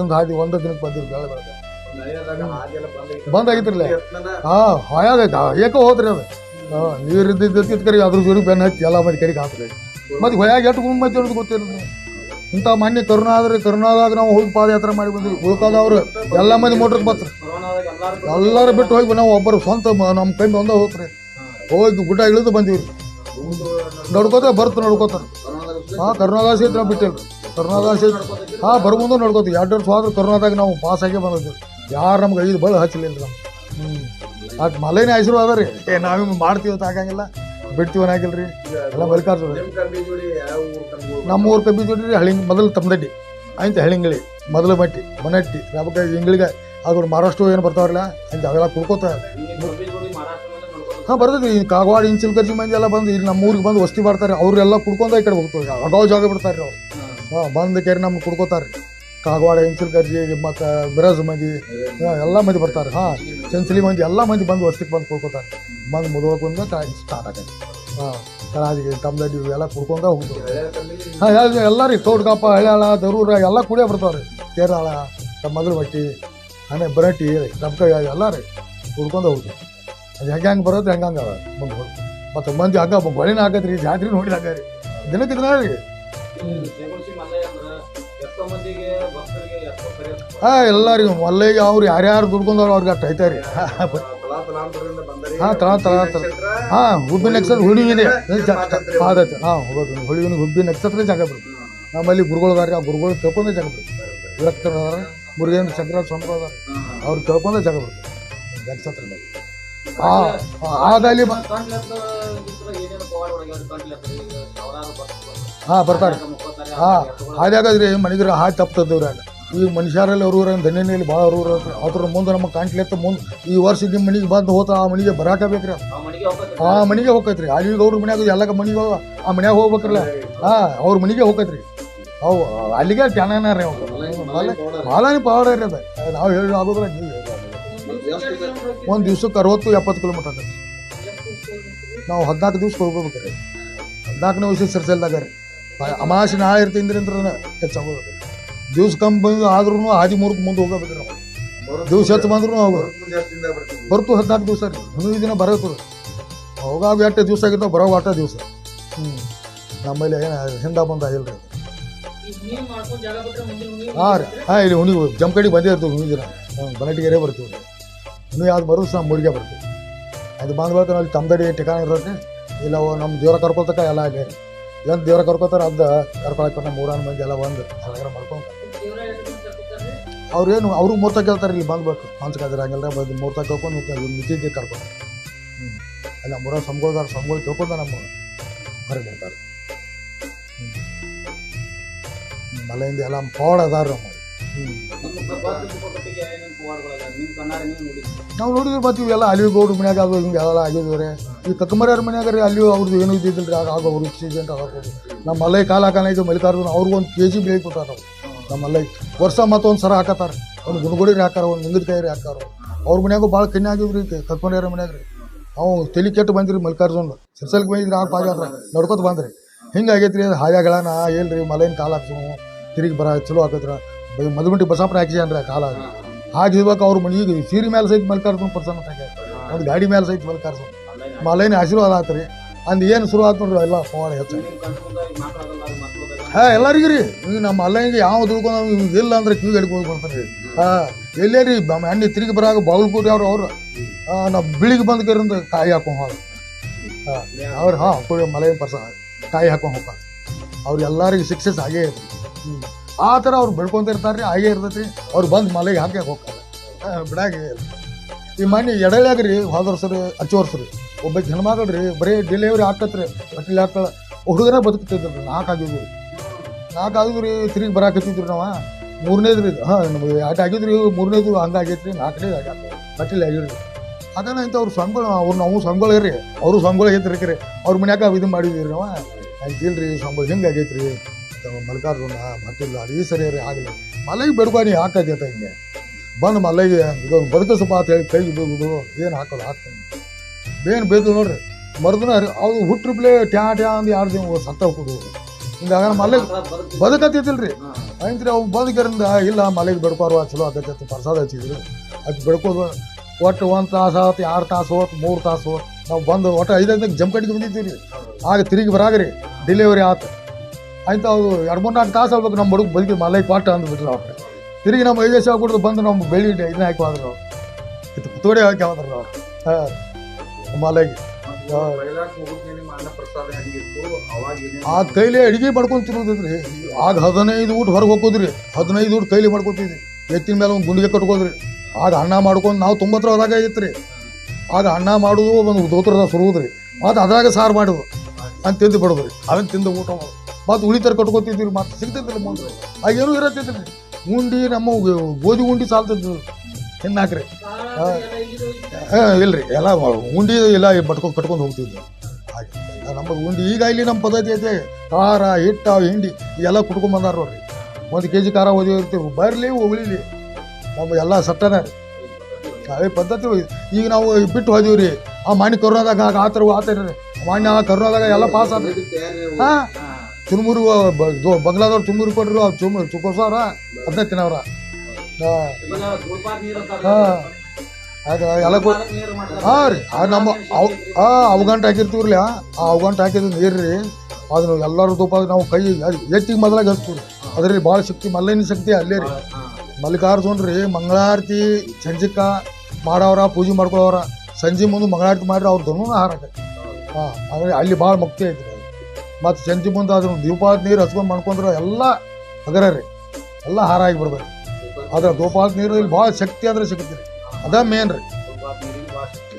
ದಿನ ಹಾದಿ ಒಂದು ದಿನಕ್ಕೆ ಬಂದಿರು ಬೆಳೆ ಬೆಳೆದ. ಬಂದ್ ಆಗಿತ್ರಲ್ಲ ಹಾಂ ಹಾಯಾದ ಏಕೋ ಹೋದ್ರಿ ಅದು. ಹಾಂ ನೀರು ಇದ್ದಿದ್ದು ಕರಿ ಅದ್ರ ಜೋಡಿ ಬೆನ್ನ ಹಾಕಿ ಎಲ್ಲ ಮಂದಿ ಕಡೆಗೆ ಹಾಕ್ರಿ. ಮತ್ತೆ ಹೊಯಾಗ ಎಷ್ಟು ಗುಂಬ್ ಅನ್ನೋದು ಗೊತ್ತಿಲ್ಲ ಇಂಥ ಕರುಣಾ ಆದ್ರೆ ಕರುಣಾದಾಗ ನಾವು ಹೋಗಿ ಪಾದಯಾತ್ರೆ ಮಾಡಿ ಬಂದ್ವಿ. ಉಳ್ಕಾದವ್ರು ಎಲ್ಲ ಮಂದಿ ಮೋಟ್ರಿಗೆ ಬತ್ರಿ ಎಲ್ಲರೂ ಬಿಟ್ಟು ಹೋಗಿ ನಾವು ಒಬ್ಬರು ಸ್ವಂತ ನಮ್ಮ ಕೈ ಬಂದ ಹೋಗ್ರಿ ಹೋಗಿ ಗುಡ್ಡ ಇಳಿದು ಬಂದಿವ್ರಿ. ನಡ್ಕೋತ ಬರ್ತು ನಡ್ಕೋತಾರ ಹಾಂ ಕರುಣಾದಾಸ ಕ್ಷೇತ್ರ ಬಿಟ್ಟಿಲ್ಲ. ಕರುಣಾದಾಸ ಕ್ಷೇತ್ರ. ಹಾಂ ಬರ್ಬಂದು ನಡ್ಕೋತೀವಿ. ಎರಡು ವರ್ಷ ಆದ್ರೂ ಕರುಣಾದಾಗ ನಾವು ಪಾಸ್ ಆಗೇ ಬಂದಿದ್ವಿ. ಯಾರು ನಮ್ಗೆ ಐದು ಬಳ ಹಚ್ಚಲಿಲ್ಲ ನಾವು ಹ್ಞೂ ಮಲೇನೇ ಆಶೀರ್ವಾದ ರೀ. ಏ ನಾವೇ ಮಾಡ್ತೀವಿ ಅಂತ ಆಗಂಗಿಲ್ಲ. ಬಿಡ್ತೀವಿ ಆಗಿಲ್ರಿ? ರೀ ಎಲ್ಲ ಬಲಿಕಾರ ನಮ್ಮ ಊರು ಕಬ್ಬಿ ಜೋಡಿ ಹಳಿ ಮೊದಲು ತಮ್ಮದಡ್ಡಿ ಆಯ್ತು ಹಳಿಂಗಳಿ ಮೊದಲು ಮಟ್ಟಿ ಮನಟ್ಟಿ ರಬಕ ಹಿಂಗಳಿಗೆ ಅದ್ರ ಮಹಾರಾಷ್ಟ್ರ ಏನು ಬರ್ತಾವ್ರಲ್ಲ ಅಂತ ಅವೆಲ್ಲ ಕುಡ್ಕೋತ ಹಾಂ ಬರ್ತದೆ. ಈ ಕಾಗವಾಡ ಇಂಚಿಲ್ಕರ್ಜಿ ಮಂದಿ ಎಲ್ಲ ಬಂದು ಇಲ್ಲಿ ನಮ್ಮ ಊರಿಗೆ ಬಂದು ವಸ್ತಿ ಮಾಡ್ತಾರೆ. ಅವರೆಲ್ಲ ಕುಡ್ಕೊಂಡ ಈ ಕಡೆ ಹೋಗ್ತಾರೆ ಅಗಾವ್ ಜಾಗ ಬಿಡ್ತಾರೆ ಅವ್ರು. ಹಾಂ ಬಂದು ಕೇರಿ ನಮ್ಗೆ ಕುಡ್ಕೋತಾರೆ ಕಾಗವಾಡ ಇಂಚಿಲ್ಕರ್ಜಿ ಮತ್ತು ಬಿರಾಜ್ ಮಂದಿ ಹಾ, ಎಲ್ಲ ಮಂದಿ ಬರ್ತಾರೆ. ಹಾಂ. ಚಂಚಲಿ ಮಂದಿ, ಎಲ್ಲ ಮಂದಿ ಬಂದು ವರ್ಷಕ್ಕೆ ಬಂದು ಕುಡ್ಕೋತಾರೆ ಬಂದು ಮುದುವಳ್ಕೊಂಡು ಸ್ಟಾರ್ಟ್ ಆಗೈತೆ ಹಾಂ, ಕರಾಜಿಗೆ ತಮ್ಮದಡ್ಡಿ ಇವೆಲ್ಲ ಕುಡ್ಕೊಂಡ ಹೋಗ್ತಾರೆ ಹಾಂ ಎಲ್ಲ ಎಲ್ಲರಿಗೆ ತೋಡ್ಕಪ್ಪ ಹಳ್ಯಾಳ, ದರೂರ, ಎಲ್ಲ ಕುಡಿಯೋ ಬರ್ತಾವ್ರಿ. ತೇರಾಳ ಮೊದಲು ಬಟ್ಟಿ ಆಮೇಲೆ ಬರಟ್ಟಿ ನಮ್ಕ ಎಲ್ಲ ರೀ ಕುಡ್ಕೊಂಡು ಹೋಗ್ತಾರೆ ಅದು ಹೆಂಗೆ ಹೆಂಗೆ ಬರೋದು ಹೆಂಗೆ ಹಂಗೆ ಬಂದು ಹೋಗಿ ಮತ್ತು ಮಂದಿ ಹಂಗ ಬಳಿನ ರೀ ಜಾತ್ರೆ ನೋಡಿದಾಗ ರೀ ದಿನ ದಿನ ರೀ ಹಾಂ ಎಲ್ಲರಿಗೂ. ಮಲ್ಲಿಗೆ ಅವ್ರು ಯಾರ್ಯಾರು ದುಡ್ಕೊಂಡವ್ರು ಅವ್ರಿಗೆ ಅಷ್ಟು ಐತೆ ರೀ. ಹಾಂ ತಳ ತಳ ತಳ ಹಾಂ ಹುಬ್ಬಿನ ನಕ್ಷತ್ರ? ಹುಳಿವಿದೆ ಆದೈತೆ ಹಾಂ ಹೋಗೋದು. ಹುಳಿವಿನ ಹುಬ್ಬಿನ ನಕ್ಷತ್ರ ಜಾಗ ಬರ್ತದೆ ನಮ್ಮಲ್ಲಿ ಗುರುಗಳು ಅದಾರ ಆ ಗುರುಗಳು ತಿಳ್ಕೊಂಡೇ ಜಾಗ ಬರ್ತದೆ ವಿರಕ್ತರು ಅದಾರ ಮುರುಗೇಂದ್ರ ಶಂಕರ ಸ್ವಾಮಿ ಅದಾರ ಅವ್ರು ತಿಳ್ಕೊಂಡೇ ಜಾಗ ಬರ್ತದೆ ನಕ್ಷತ್ರದಲ್ಲಿ. ಹಾಂ ಆದಲ್ಲಿ ಹಾಂ, ಬರ್ತಾರೆ. ಹಾಂ ಹಾಗಾದ್ರಿ ಮನೆಗ್ರ ಹಾಯ್ ತಪ್ತದ್ದವ್ರಾಗ ಈಗ ಮನುಷ್ಯರಲ್ಲಿ ಅವ್ರವ್ರ ಧನ್ಯನಲ್ಲಿ ಭಾಳ ಅವ್ರವ್ರ ಅದ್ರ ಮುಂದೆ ನಮ್ಮ ಕಾಂಟ್ಲೆತ್ತ ಮುಂದೆ ಈ ವರ್ಷ ನಿಮ್ಮ ಮನೆಗೆ ಬಂದು ಹೋತ ಆ ಮನೆಗೆ ಬರಾಕಬೇಕ್ರಿ ಆ ಮನೆಗೆ ಹೋಗೈತ್ರಿ ಅಲ್ಲಿ ಅವ್ರ ಮನ್ಯಾಗ ಎಲ್ಲ ಮನೆಗೆ ಆ ಮನ್ಯಾಗ ಹೋಗ್ಬೇಕ್ರಲ್ಲ. ಹಾಂ, ಅವ್ರ ಮನೆಗೆ ಹೋಗೈತ್ರಿ ಅವು ಅಲ್ಲಿಗೆ ಟ್ಯಾನ ರೀ ಅವ್ರು. ಭಾಳನೇ ಪವಾಡ ರೀ ಅದು. ನಾವು ಹೇಳಿ ಆಗೋದ್ರ ನೀವು ಒಂದು ದಿವ್ಸಕ್ಕೆ ಅರವತ್ತು, ಎಪ್ಪತ್ತು ಕಿಲೋಮೀಟರ್ ನಾವು ಹದಿನಾಲ್ಕು ದಿವ್ಸಕ್ಕೆ ಹೋಗ್ಬೇಕ್ರಿ. ಹದಿನಾಲ್ಕನೇ ವರ್ಷ ಸಿರ್ಸಲ್ದಾಗ ರೀ. ಅಮಾವಾಸೆ ನಾಳೆ ಇರ್ತೀನಿ ಅಂದ್ರೆ ದಿವ್ಸ ಕಮ್ಮಿ ಬಂದು ಆದ್ರೂ ಆದಿ ಮೂರಕ್ಕೆ ಮುಂದೆ ಹೋಗಬೇಕ್ರಿ ನಾವು. ದಿವ್ಸ ಹೆಚ್ಚು ಬಂದ್ರೂ ಹೋಗೋದು. ಬರ್ತು ಹದಿನಾಲ್ಕು ದಿವಸ ರೀ. ಹನ್ನೊಂದು ದಿನ ಬರತ್ತದ. ಹೋಗಾಗ ಎಷ್ಟು ದಿವಸ ಆಗಿರ್ತಾವೆ ಬರೋ ಅಷ್ಟೇ ದಿವಸ. ಹ್ಞೂ ನಮ್ಮಲ್ಲಿ ಏನು ಹಿಂದ ಬಂದ ಆಗಿಲ್ಲ ರೀ. ಹಾಂ ರೀ. ಹಾಂ, ಇಲ್ಲಿ ಹುಣಿಗೆ ಜಮ್ಕಡಿ ಬಂದೇ ಇರ್ತೀವಿ ಹುಣಿ ದಿನ. ಬನಟಿಗೆರೆ ಬರ್ತೀವಿ ಹುಣಿ ಅದು ಬರೋ ನಮ್ಮ ಮುಡಿಗೆ ಬರ್ತೀವಿ. ಅದು ಬಂದ್ಬೇಕು ಅಲ್ಲಿ ತಮ್ಮದಡಿ ಠಿಕಾಣ ಇರುತ್ತೆ. ಇಲ್ಲ ನಮ್ಮ ದೇವ್ರ ಕರ್ಕೊಳ್ತಕ್ಕ ಎಲ್ಲ ಆಗೇ ಏನು ದೇವ್ರ ಕರ್ಕೋತಾರೆ ಅದ ಕರ್ಕೊಳಕ್ಕೆ ನಮ್ಮ ಮಂದಿ ಎಲ್ಲ ಬಂದು ಸಲಗರ ಮಾಡ್ಕೊಂಡು ಅವ್ರೇನು ಅವರು ಮೂರ್ತ ಕೇಳ್ತಾರೆ ಇಲ್ಲಿ ಬಂದ್ಬೇಕು ಹಂಚ್ಕಾದ್ರೆ ಹಂಗಲ್ಲ ಬಂದು ಮೂರ್ತ ಕೇಳ್ಕೊಂಡು ಮಿತಿಗೆ ಕರ್ಕೊಂಡು ಹ್ಞೂ ಅಲ್ಲ, ಮೂರ ಊರಾಗ ಸಂಗೋದಾರ ಸಂಗೋಳಿ ಕೇಳ್ಕೊಂಡು ನಮ್ಮ ಹೊರಗೆ ಹ್ಞೂ ಮಲೆಯಿಂದ ಎಲ್ಲ ಪವಾಡ ಅದಾರ ನಮ್ಮ ನಾವು ನೋಡಿದ್ರೆ ಮತ್ತೆ ಇವೆಲ್ಲ ಅಲ್ಲಿ ಗೌಡ್ರ ಮನ್ಯಾಗ ಅದು ಹಿಂಗೆ ಎಲ್ಲ ಆಗಿದ್ವಿ ಈ ತಕ್ಕಮರ್ಯಾರ ಮನ್ಯಾಗ ರೀ ಅಲ್ಲಿ ಅವ್ರದ್ದು ಏನು ಇದ್ದಿದ್ದಿಲ್ಲ ರೀ ಆಗ ಅವರು ಅವ್ರು ಆಕ್ಸಿಡೆಂಟ್ ಆಗೋದು. ನಮ್ಮ ಮಲೈ ಕಾಲ ಹಾಕಾನ ಇದು ಮಲ್ಲಿಕಾರ್ಜುನ ಅವ್ರಿಗೆ ಒಂದು ಕೆ ಜಿ ಬೆಳೆ ಕೊಟ್ಟಾರ ನಮ್ಮ ಮಲೈ ವರ್ಷ ಮತ್ತೊಂದು ಸರ ಹಾಕತ್ತಾರ. ಒಂದು ಗುಣಗುಡಿ ಹಾಕಾರ, ಒಂದು ರೀ ಹಾಕಾರ. ಅವ್ರ ಮನ್ಯಾಗೂ ಭಾಳ ಕಣ್ಣಿ ಆಗಿವ್ರಿ ತಕ್ಕಮರ್ಯಾರ ಮನ್ಯಾಗ ರೀ ಅವು ತಲೆ ಕೆಟ್ಟು ಬಂದಿರಿ ಮಲ್ಲಿಕಾರ್ಜುನ ಸಿರ್ಸಲ್ಗೆ ಬಂದಿದ್ರಿ, ಆ ಪಾಜಾರ ನಡ್ಕೊತ ಬಂದ್ರಿ. ಹಿಂಗೆ ಆಗೈತ್ರಿ ಅದು ಹಾಯಾಗಳನ ಏನ್ರಿ ಮಲೈನ ಕಾಲ ಹಾಕ್ಸು ತಿರುಗಿ ಬರ, ಚಲೋ ಹಾಕತ್ರ ಮದುಗುಂಟಿ ಹಾಕಿಸ್ಯಾನ್ರಿ ಅಂದ್ರೆ ಕಾಲ ಹಾಕಿದ್ಬೇಕು ಅವ್ರ ಮನೆಗೆ ಸೀರೆ ಮೇಲೆ ಸಹಿತ ಮಲ್ಲಿಕಾರ್ಜುನ ಪರ್ಸನ್ ಒಂದು ಗಾಡಿ ಮೇಲೆ ಸಹಿತ ಮಲ್ಲಿಕಾರ್ಜುನ ಮಲೈನ ಆಶೀರ್ವಾದ ಆತ್ರಿ. ಅಂದ್ ಏನು ಶುರು ಆತು ನೋಡ್ರಿ ಎಲ್ಲ ಪವಾಡ ಹೆಚ್ಚು. ಹಾಂ ಎಲ್ಲರಿಗೂ ರೀ ಈಗ ನಮ್ಮ ಅಲ್ಲಂಗೆ ಯಾವ ದುಡ್ಕೊಂಡು ಇಲ್ಲ ಅಂದ್ರೆ ಕ್ಯೂ ಹಿಡ್ಕೊಂಡು ಬರ್ತಾನೆ ರೀ ಹಾಂ ಎಲ್ಲೇ ರೀ ಎಣ್ಣೆ ತಿರುಗಿ ಬರಾಗ ಬಾಗಲಕೋಟೆ ಅವ್ರು ಅವ್ರು. ನಾವು ಬಿಳಿಗೆ ಬಂದ ಕಾಯಿ ಹಾಕೊಂಡು ಹೋಗ. ಹಾಂ, ಅವ್ರು, ಹಾಂ ಮಲೈ ಪರ್ಸ ಕಾಯಿ ಹಾಕೊಂಡು ಹೋಗ ಅವ್ರು ಎಲ್ಲರಿಗೂ ಸಕ್ಸಸ್ ಆಗೇ ಹ್ಞೂ ಆ ಥರ ಅವ್ರು ಬೆಳ್ಕೊಂತ ಇರ್ತಾರೆ ರೀ ಹಾಗೇ ಇರ್ತೈತಿ. ಅವ್ರು ಬಂದು ಮಲೆಗೆ ಹಾಕಿ ಹೋಗ್ತಾರೆ. ಬಿಡಾಗೆ ಈ ಮನೆ ಎಡಲ್ಯಾಗ ರೀ ಹೋದ ವರ್ಷ ಒಬ್ಬ ಹಚ್ಚ ರೀ ಒಬ್ಬಕ್ಕೆ ಹೆಣ್ಮಗಳು ರೀ ಬರೀ ಡೆಲಿವರಿ ಹಾಕತ್ರಿ ಬಟ್ಟಲಿ ಹಾಕಳ ಹುಡುಗರ ಬದುಕ್ತಿದ್ರು ನಾಲ್ಕು ಆಗಿದ್ವು. ನಾಲ್ಕು ಆಗಿದ್ವಿ ರೀ ತಿರುಗಿ ಬರಾಕತ್ತಿದ್ರು ನಾವು. ಮೂರನೇದು ರೀ ಹಾಂ ಆಟ ಆಗಿದ್ರಿ, ಮೂರನೇದು ಹಂಗೆ ರೀ ನಾಲ್ಕನೇದು ಆಗಿ ಬಟ್ಟಲಿ ಆಗಿರಿ ಅದನ್ನ ಇಂಥ ಅವ್ರು ಸಂಘಗಳು ಅವ್ರು ನಾವು ಸಂಘಗಳು ರೀ. ಅವರು ಸಂಘಗಳು ಐತ್ರಿ ರೀ ಅವ್ರ ಮನ್ಯಾಗ ಇದು ಮಾಡಿದ್ವಿ ರೀ ನಾವು. ಇಲ್ರಿ ಸಂಬಳ ಹಿಂಗೆ ಆಗೈತ್ರಿ. ಮಲ್ಕಾರ್ಜುನ ಬರ್ತಿಲ್ಲ. ಅದು ಈ ಸರಿ ಆಗಲಿ ಮಲೆಗೆ ಬೆಡ್ಕೊಂಡು ಹಾಕೈತೆ ಹಿಂಗೆ. ಬಂದು ಮಲೆಗೆ, ಇದೊಂದು ಬದುಕಿಸಪ್ಪ ಅಂತ ಹೇಳಿ ಕೈ ಇದು ಏನು ಹಾಕೋದು, ಹಾಕ್ತೀನಿ. ಬೇನು ಬೇಕು ನೋಡ್ರಿ. ಮರ್ದನ ಅವು ಹುಟ್ಟಿರ್ಪ್ಲೆ ಟ್ಯಾ ಟ್ಯಾ ಅಂದು ಎರಡು ದಿನ ಸತ್ತ ಹೋಗುದು ಹಿಂಗಾಗ ಮಲೆಗೆ ಬದುಕತ್ತೈತಿಲ್ರಿ ಐತ್ರಿ ಅವು ಬದುಕರಿಂದ ಇಲ್ಲ, ಮಲೆಗೆ ಬೆಡ್ಕೋರ್ವ ಚಲೋ ಆಕೈತಿ ಪ್ರಸಾದ ಹಚ್ಚಿದ್ರು. ಅದು ಬೆಡ್ಕೋದು ಒಟ್ಟು ಒಂದು ತಾಸು ಆತು ಎರಡು ತಾಸು ಹೋತ್, ಮೂರು ತಾಸು ನಾವು ಬಂದು ಒಟ್ಟು ಐದೈದಾಗ ಜಂಪ್ ಕಟ್ಟಿಗೆ ಬಂದಿದ್ದೀವಿ ಆಗ ತಿರುಗಿ ಬರಾಗ್ರಿ. ಡಿಲಿವರಿ ಆತು. ಆಯ್ತು ಅವು ಎರಡು ಮೂರು ನಾಲ್ಕು ತಾಸು ಆಗ್ಬೇಕು ನಮ್ಮ ಹುಡುಗ ಬದುಕಿ ಮಲೈ ಪಾಠ ಅಂದ್ಬಿಟ್ರು ಅವ್ರು. ತಿರುಗಿ ನಮ್ಮ ಐದು ಸಾವಿರ ಕೊಡೋದು ಬಂದು ನಮ್ಮ ಬೆಳಿ ಇದನ್ನ ಹಾಕಿ ಹೋದ್ರು ನಾವು ಇದು ಹಾಕಿ ಹೋದ್ರು ನಾವು ಹಾಂ ಮಲೆಗೆ ಆ ಕೈಲಿ ಅಡಿಗೆ ಮಾಡ್ಕೊಂಡ್ ತಿನ್ನೋದ್ರಿ ಆಗ ಹದಿನೈದು ಊಟ ಹೊರಗೆ ಹೋಗೋದ್ರಿ ಹದಿನೈದು ಊಟ ಕೈಲಿ ಮಾಡ್ಕೊತಿದ್ರಿ. ಎತ್ತಿನ ಮೇಲೆ ಒಂದು ಗುಂಡಿಗೆ ಕಟ್ಕೋದ್ರಿ. ಆಗ ಅನ್ನ ಮಾಡ್ಕೊಂಡು ನಾವು ತೊಂಬತ್ತರ ಅದಾಗ ಆಗಿತ್ತು ಆಗ ಅನ್ನ ಮಾಡೋದು ಒಂದು ದೋತ್ರದ ಸುರುವುದ್ರಿ ಮತ್ತು ಅದ್ರಾಗ ಸಾರು ಮಾಡೋದು ಅಂತ ತಿಂದು ಬಿಡೋದ್ರಿ. ಅದನ್ನ ತಿಂದು ಊಟ ಮಾಡೋದು. ಮತ್ತು ಉಳಿತರ ಕಟ್ಕೋತಿದ್ರು ಮತ್ತು ಸಿಗ್ತೈತಿಲ್ಲ ಮುಂದೆ ಆಗೇನು ಇರತ್ತಿದ್ರಿ. ಉಂಡಿ ನಮ್ಮ ಗೋಧಿ ಉಂಡಿ ಸಾಲ್ತಿದ್ರು ತಿನ್ನಾಕ್ರಿ. ಹಾ, ಇಲ್ರಿ. ಎಲ್ಲ ಉಂಡಿ ಎಲ್ಲ ಬಟ್ಕೊಂಡು ಕಟ್ಕೊಂಡು ಹೋಗ್ತಿದ್ವಿ. ಹಾಗೆ ನಮ್ಮದು ಉಂಡಿ. ಈಗ ಇಲ್ಲಿ ನಮ್ಮ ಪದ್ಧತಿ ಐತೆ. ಖಾರ ಹಿಟ್ಟು ಹಿಂಡಿ ಎಲ್ಲ ಕುಟ್ಕೊಂಬಂದಾರ ನೋಡ್ರಿ. ಒಂದು ಕೆ ಜಿ ಖಾರ ಓದಿ ಇರ್ತೀವಿ ಬರಲಿ ಹೋಗ್ಲಿಲಿ ನಮ್ಮ ಎಲ್ಲ ಸಟ್ಟನ. ರೀ ಪದ್ಧತಿ ಈಗ ನಾವು ಬಿಟ್ಟು ಹೋದಿವ್ರಿ ಆ ಮಾಣಿ ಕರೋನಾದಾಗ ಆ ಥರ ಆತ ರೀ ಆ ಕರೋನಾದಾಗ ಎಲ್ಲ ಪಾಸ್ ಆದ್ರಿ. ಹಾ. ತುಮೂರು ಬಂಗ್ಲಾದವ್ರು ತುಮೂರು ಕೊಟ್ಟರು ಅವ್ರು ಚುಮ್ ಚುಕೋಸವ್ರ ಅದನ್ನ ತಿನ್ನವ್ರ ಹಾಂ. ಹಾ. ಅದು ಎಲ್ಲ ಕೊಟ್ಟು ಹಾ ರೀ. ಅದು ನಮ್ಮ ಅವ್ ಅವಗಂಟ ಹಾಕಿರ್ತೀವ್ರಿ ಆ ಅವಗಂಟ ಹಾಕಿದ ನೀರು ರೀ ಅದನ್ನು ಎಲ್ಲರೂ ತುಪ್ಪ ನಾವು ಕೈ ಎತ್ತಿಗೆ ಮೊದಲಾಗಿ ಹಚ್ತೀವಿ ಅದ್ರಲ್ಲಿ ಭಾಳ ಶಕ್ತಿ ಮಲ್ಲೈನ ಶಕ್ತಿ ಅಲ್ಲೇ ರೀ. ಮಲ್ಲಿಕಾರ್ಜುನ್ ರೀ ಮಂಗಳಾರತಿ ಸಂಜಿಕ ಮಾಡೋರ ಪೂಜೆ ಮಾಡ್ಕೊಳ್ಳೋರ ಸಂಜೆ ಮುಂದೆ ಮಂಗಳಾರತಿ ಮಾಡ್ರಿ ಅವ್ರ ಧನು ಆಹಾರ ಹಾಂ ಅಂದರೆ ಅಲ್ಲಿ ಭಾಳ ಮುಕ್ತಿ ಐತಿ ಮತ್ತು ಸಂಜೆ ಮುಂದೆ ಅದನ್ನ ದೀಪಾವಳಿ ನೀರು ಹಚ್ಕೊಂಡು ಮಾಡ್ಕೊಂಡ್ರೆ ಎಲ್ಲ ಹಗರ ರೀ. ಎಲ್ಲ ಹಾರ ಆಗಿ ಬಿಡ್ಬೇಕು. ಆದ್ರೆ ಗೋಪಾಲ ನೀರು ಇಲ್ಲಿ ಭಾಳ ಶಕ್ತಿ ಆದರೆ ಸಿಗುತ್ತೆ ರೀ. ಅದ ಮೇನ್ ರೀ.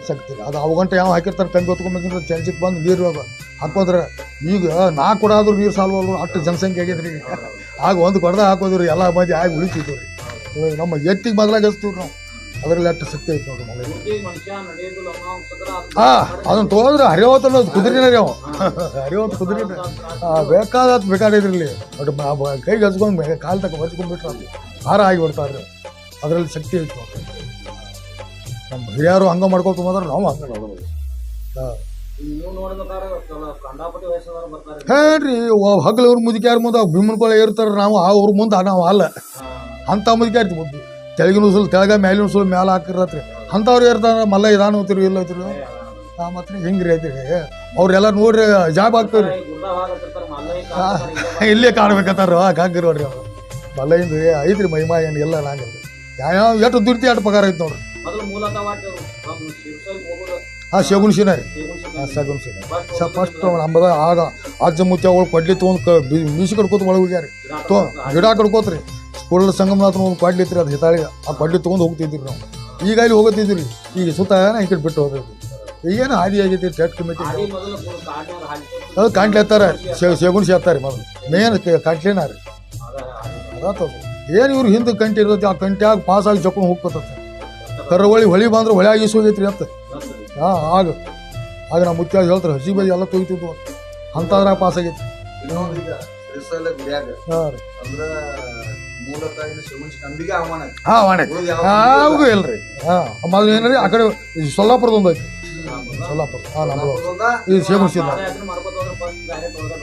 ಶಕ್ತಿ ಅದು ಅವು ಗಂಟೆ ಯಾವ ಹಾಕಿರ್ತಾರೆ ತಂಗಿ ಹೊತ್ಕೊಂಡ್ಬೇಕಂದ್ರೆ ಚಂಚಿಗೆ ಬಂದು ನೀರು ಹಾಕೋದ್ರೆ ಈಗ ನಾಲ್ಕು ಕೂಡ ಆದ್ರೂ ನೀರು ಸಾಲ್ವಲ್ರು ಅಷ್ಟು ಜನಸಂಖ್ಯೆ ಆಗಿದೆ ರೀ. ಆಗ ಒಂದು ಕೊಡದ ಹಾಕೋದ್ರಿ, ಎಲ್ಲ ಮಂದಿ ಆಗಿ ಉಳಿತಿದ್ವು ರೀ. ನಮ್ಮ ಎತ್ತಿಗೆ ಬದಲಾಗಿಸ್ತೀವಿ ನಾವು. ಅದರಲ್ಲಿ ಅಷ್ಟು ಶಕ್ತಿ ಐತೆ ನೋಡ್ರಿ ಮಳೆ ಹಾ ಅದನ್ನ ತೋದ್ರೆ ಹರಿಯೋತ್ ಅನ್ನೋದು ಕುದುರೆ ರೀ ಅವ. ಹರಿವತ್ತು ಕುದುರಿನ ಬೇಕಾದ ಬೇಕಾಡಿದ್ರಲ್ಲಿ ಬಟ್ ಕೈಗೆ ಹಚ್ಕೊಂಡು ಕಾಲು ತಕ ಹಚ್ಕೊಂಡ್ಬಿಟ್ರೆ ಅದು ಭಾರ ಆಗಿ ಬಿಡ್ತಾರೆ ಅದರಲ್ಲಿ ಶಕ್ತಿ ಐತೆ ನೋಡ್ರಿ ನಮ್ಮ ಹಿರಿಯರು ಹಂಗ ಮಾಡ್ಕೊತ ಬಂದ್ರೆ ನಾವು ಹಂಗ ನೋಡೋದು ಹೇಳ್ರಿ ಹಗಲು ಅವ್ರ ಮುದುಕ್ಯಾರ ಮುಂದೆ ಭೀಮನ್ಕೊಳ ಇರ್ತಾರೆ. ನಾವು ಅವ್ರ ಮುಂದೆ ನಾವು ಅಲ್ಲ. ಅಂತ ಮುದುಕ್ಯಾರ್ತಿ ಮುಂದೆ ತೆಳಗಿನ ಉಸಲು ತೆಳಗ ಮ್ಯಾಲಿನ ಉಸಲು ಮ್ಯಾಲ ಹಾಕಿರತ್ರಿ ಅಂಥವ್ರು ಇರ್ತಾರ, ಮಲ್ಲ ಇದಾನು ಹೋತಿರು ಇಲ್ಲ ಹೋಗ್ತಿರಿ ಆ ಮತ್ತೆ ಹಿಂಗ್ರಿ ಐತ್ರಿ ಅವ್ರೆಲ್ಲ ನೋಡ್ರಿ, ಜಾಬ್ ಆಗ್ತಾವ್ರಿ ಇಲ್ಲೇ ಕಾಣ್ಬೇಕಂತಾರ ಹಂಗ್ರಿ ನೋಡ್ರಿ ಅವ್ರು. ಮಲ್ಲಯಿಂದ ಐತ್ರಿ ಮಹಿಮಾ, ಏನು ಎಲ್ಲ ನಂಗಿಲ್ಲ ಯಾವ ಎಷ್ಟು ದುರ್ತಿ ಅಷ್ಟು ಪಗಾರ ಐತಿ ನೋಡ್ರಿ. ಹಾ ಶಗುನ್ ಶಿನ ರೀ. ಹಾ ಶಗುನ್ ಶಿನ ಫಸ್ಟ್ ನಮ್ಮದ ಆಗ ಅಜ್ಜ ಮುತ್ಯ ಅವಳು ಕೊಡ್ಲಿ ತೊಗೊಂಡು ಮೀಸಿ ಕಡ್ಕೋತ ಒಳಗೆ ಹೋಗ್ಯಾರ. ತೋ, ಗಿಡ ಕಡ್ಕೋತ್ರಿ. ಸ್ಕೂಲ್ ಸಂಗಮನಾಥನ ಒಂದು ಕೊಡ್ಲಿ ಇತ್ರಿ ಅದು ಹಿತಾಳಿ ಆ ಕೊಡ್ಲಿ ತೊಗೊಂಡು ಹೋಗ್ತಿದ್ದಿರಿ ನಾವು. ಈಗ ಅಲ್ಲಿ ಹೋಗತ್ತಿದ್ರಿ ಈಗ ಸುತ್ತ ಈ ಕಡೆ ಬಿಟ್ಟು ಹೋಗ್ಬೇಕು ಈಗೇನು ಹಾದಿ ಆಗೈತಿ ಟೆಟ್ ಕಮಿಟಿ. ಅದು ಕಾಂಟ್ಲಿ ಹತ್ತಾರ ಶಗುನ್ ಸೇರ್ತಾರೆ ಮೊದಲು. ಮೇನ್ ಕಾಂಟ್ಲಿನ ರೀ ಏನು ಇವ್ರು ಹಿಂದೆ ಕಂಟಿ ಇರ್ತೈತಿ ಆ ಕಂಟ್ಯಾಗ ಪಾಸ್ ಆಗಿ ಜಕ್ಕೊಂಡು ಹೋಗ್ಕೊತೈತೆ ಕರ್ರವಳಿ ಹೊಳಿ ಬಂದ್ರೆ ಹೊಳೆ ಆಗಿ ಹೋಗೈತ್ರಿ ಅಂತ. ಹಾಂ ಆಗ. ಆಗ ನಮ್ಮ ಮುತ್ಯಾಗ ಹೇಳ್ತಾರೆ ಹಸಿ ಬದಿ ಎಲ್ಲ ಅಂತ ಅಂತಾದ್ರಾಗ ಪಾಸ್ ಆಗೈತಿ. ಹಾಂ. ರೀ ಹಾಂ ಯಾವಾಗೂ ಇಲ್ರಿ. ಹಾಂ ಮೊದಲು ಏನ್ರಿ ಆ ಕಡೆ ಸೊಲ್ಲಾಪುರದೊಂದು ಐತಿ ಸೊಲ್ಲಾಪುರ. ಹಾಂ ನಮ್ಮದು ಒಂದ ಇದು ಶೇಗುಣಿಸಿಲ್ಲ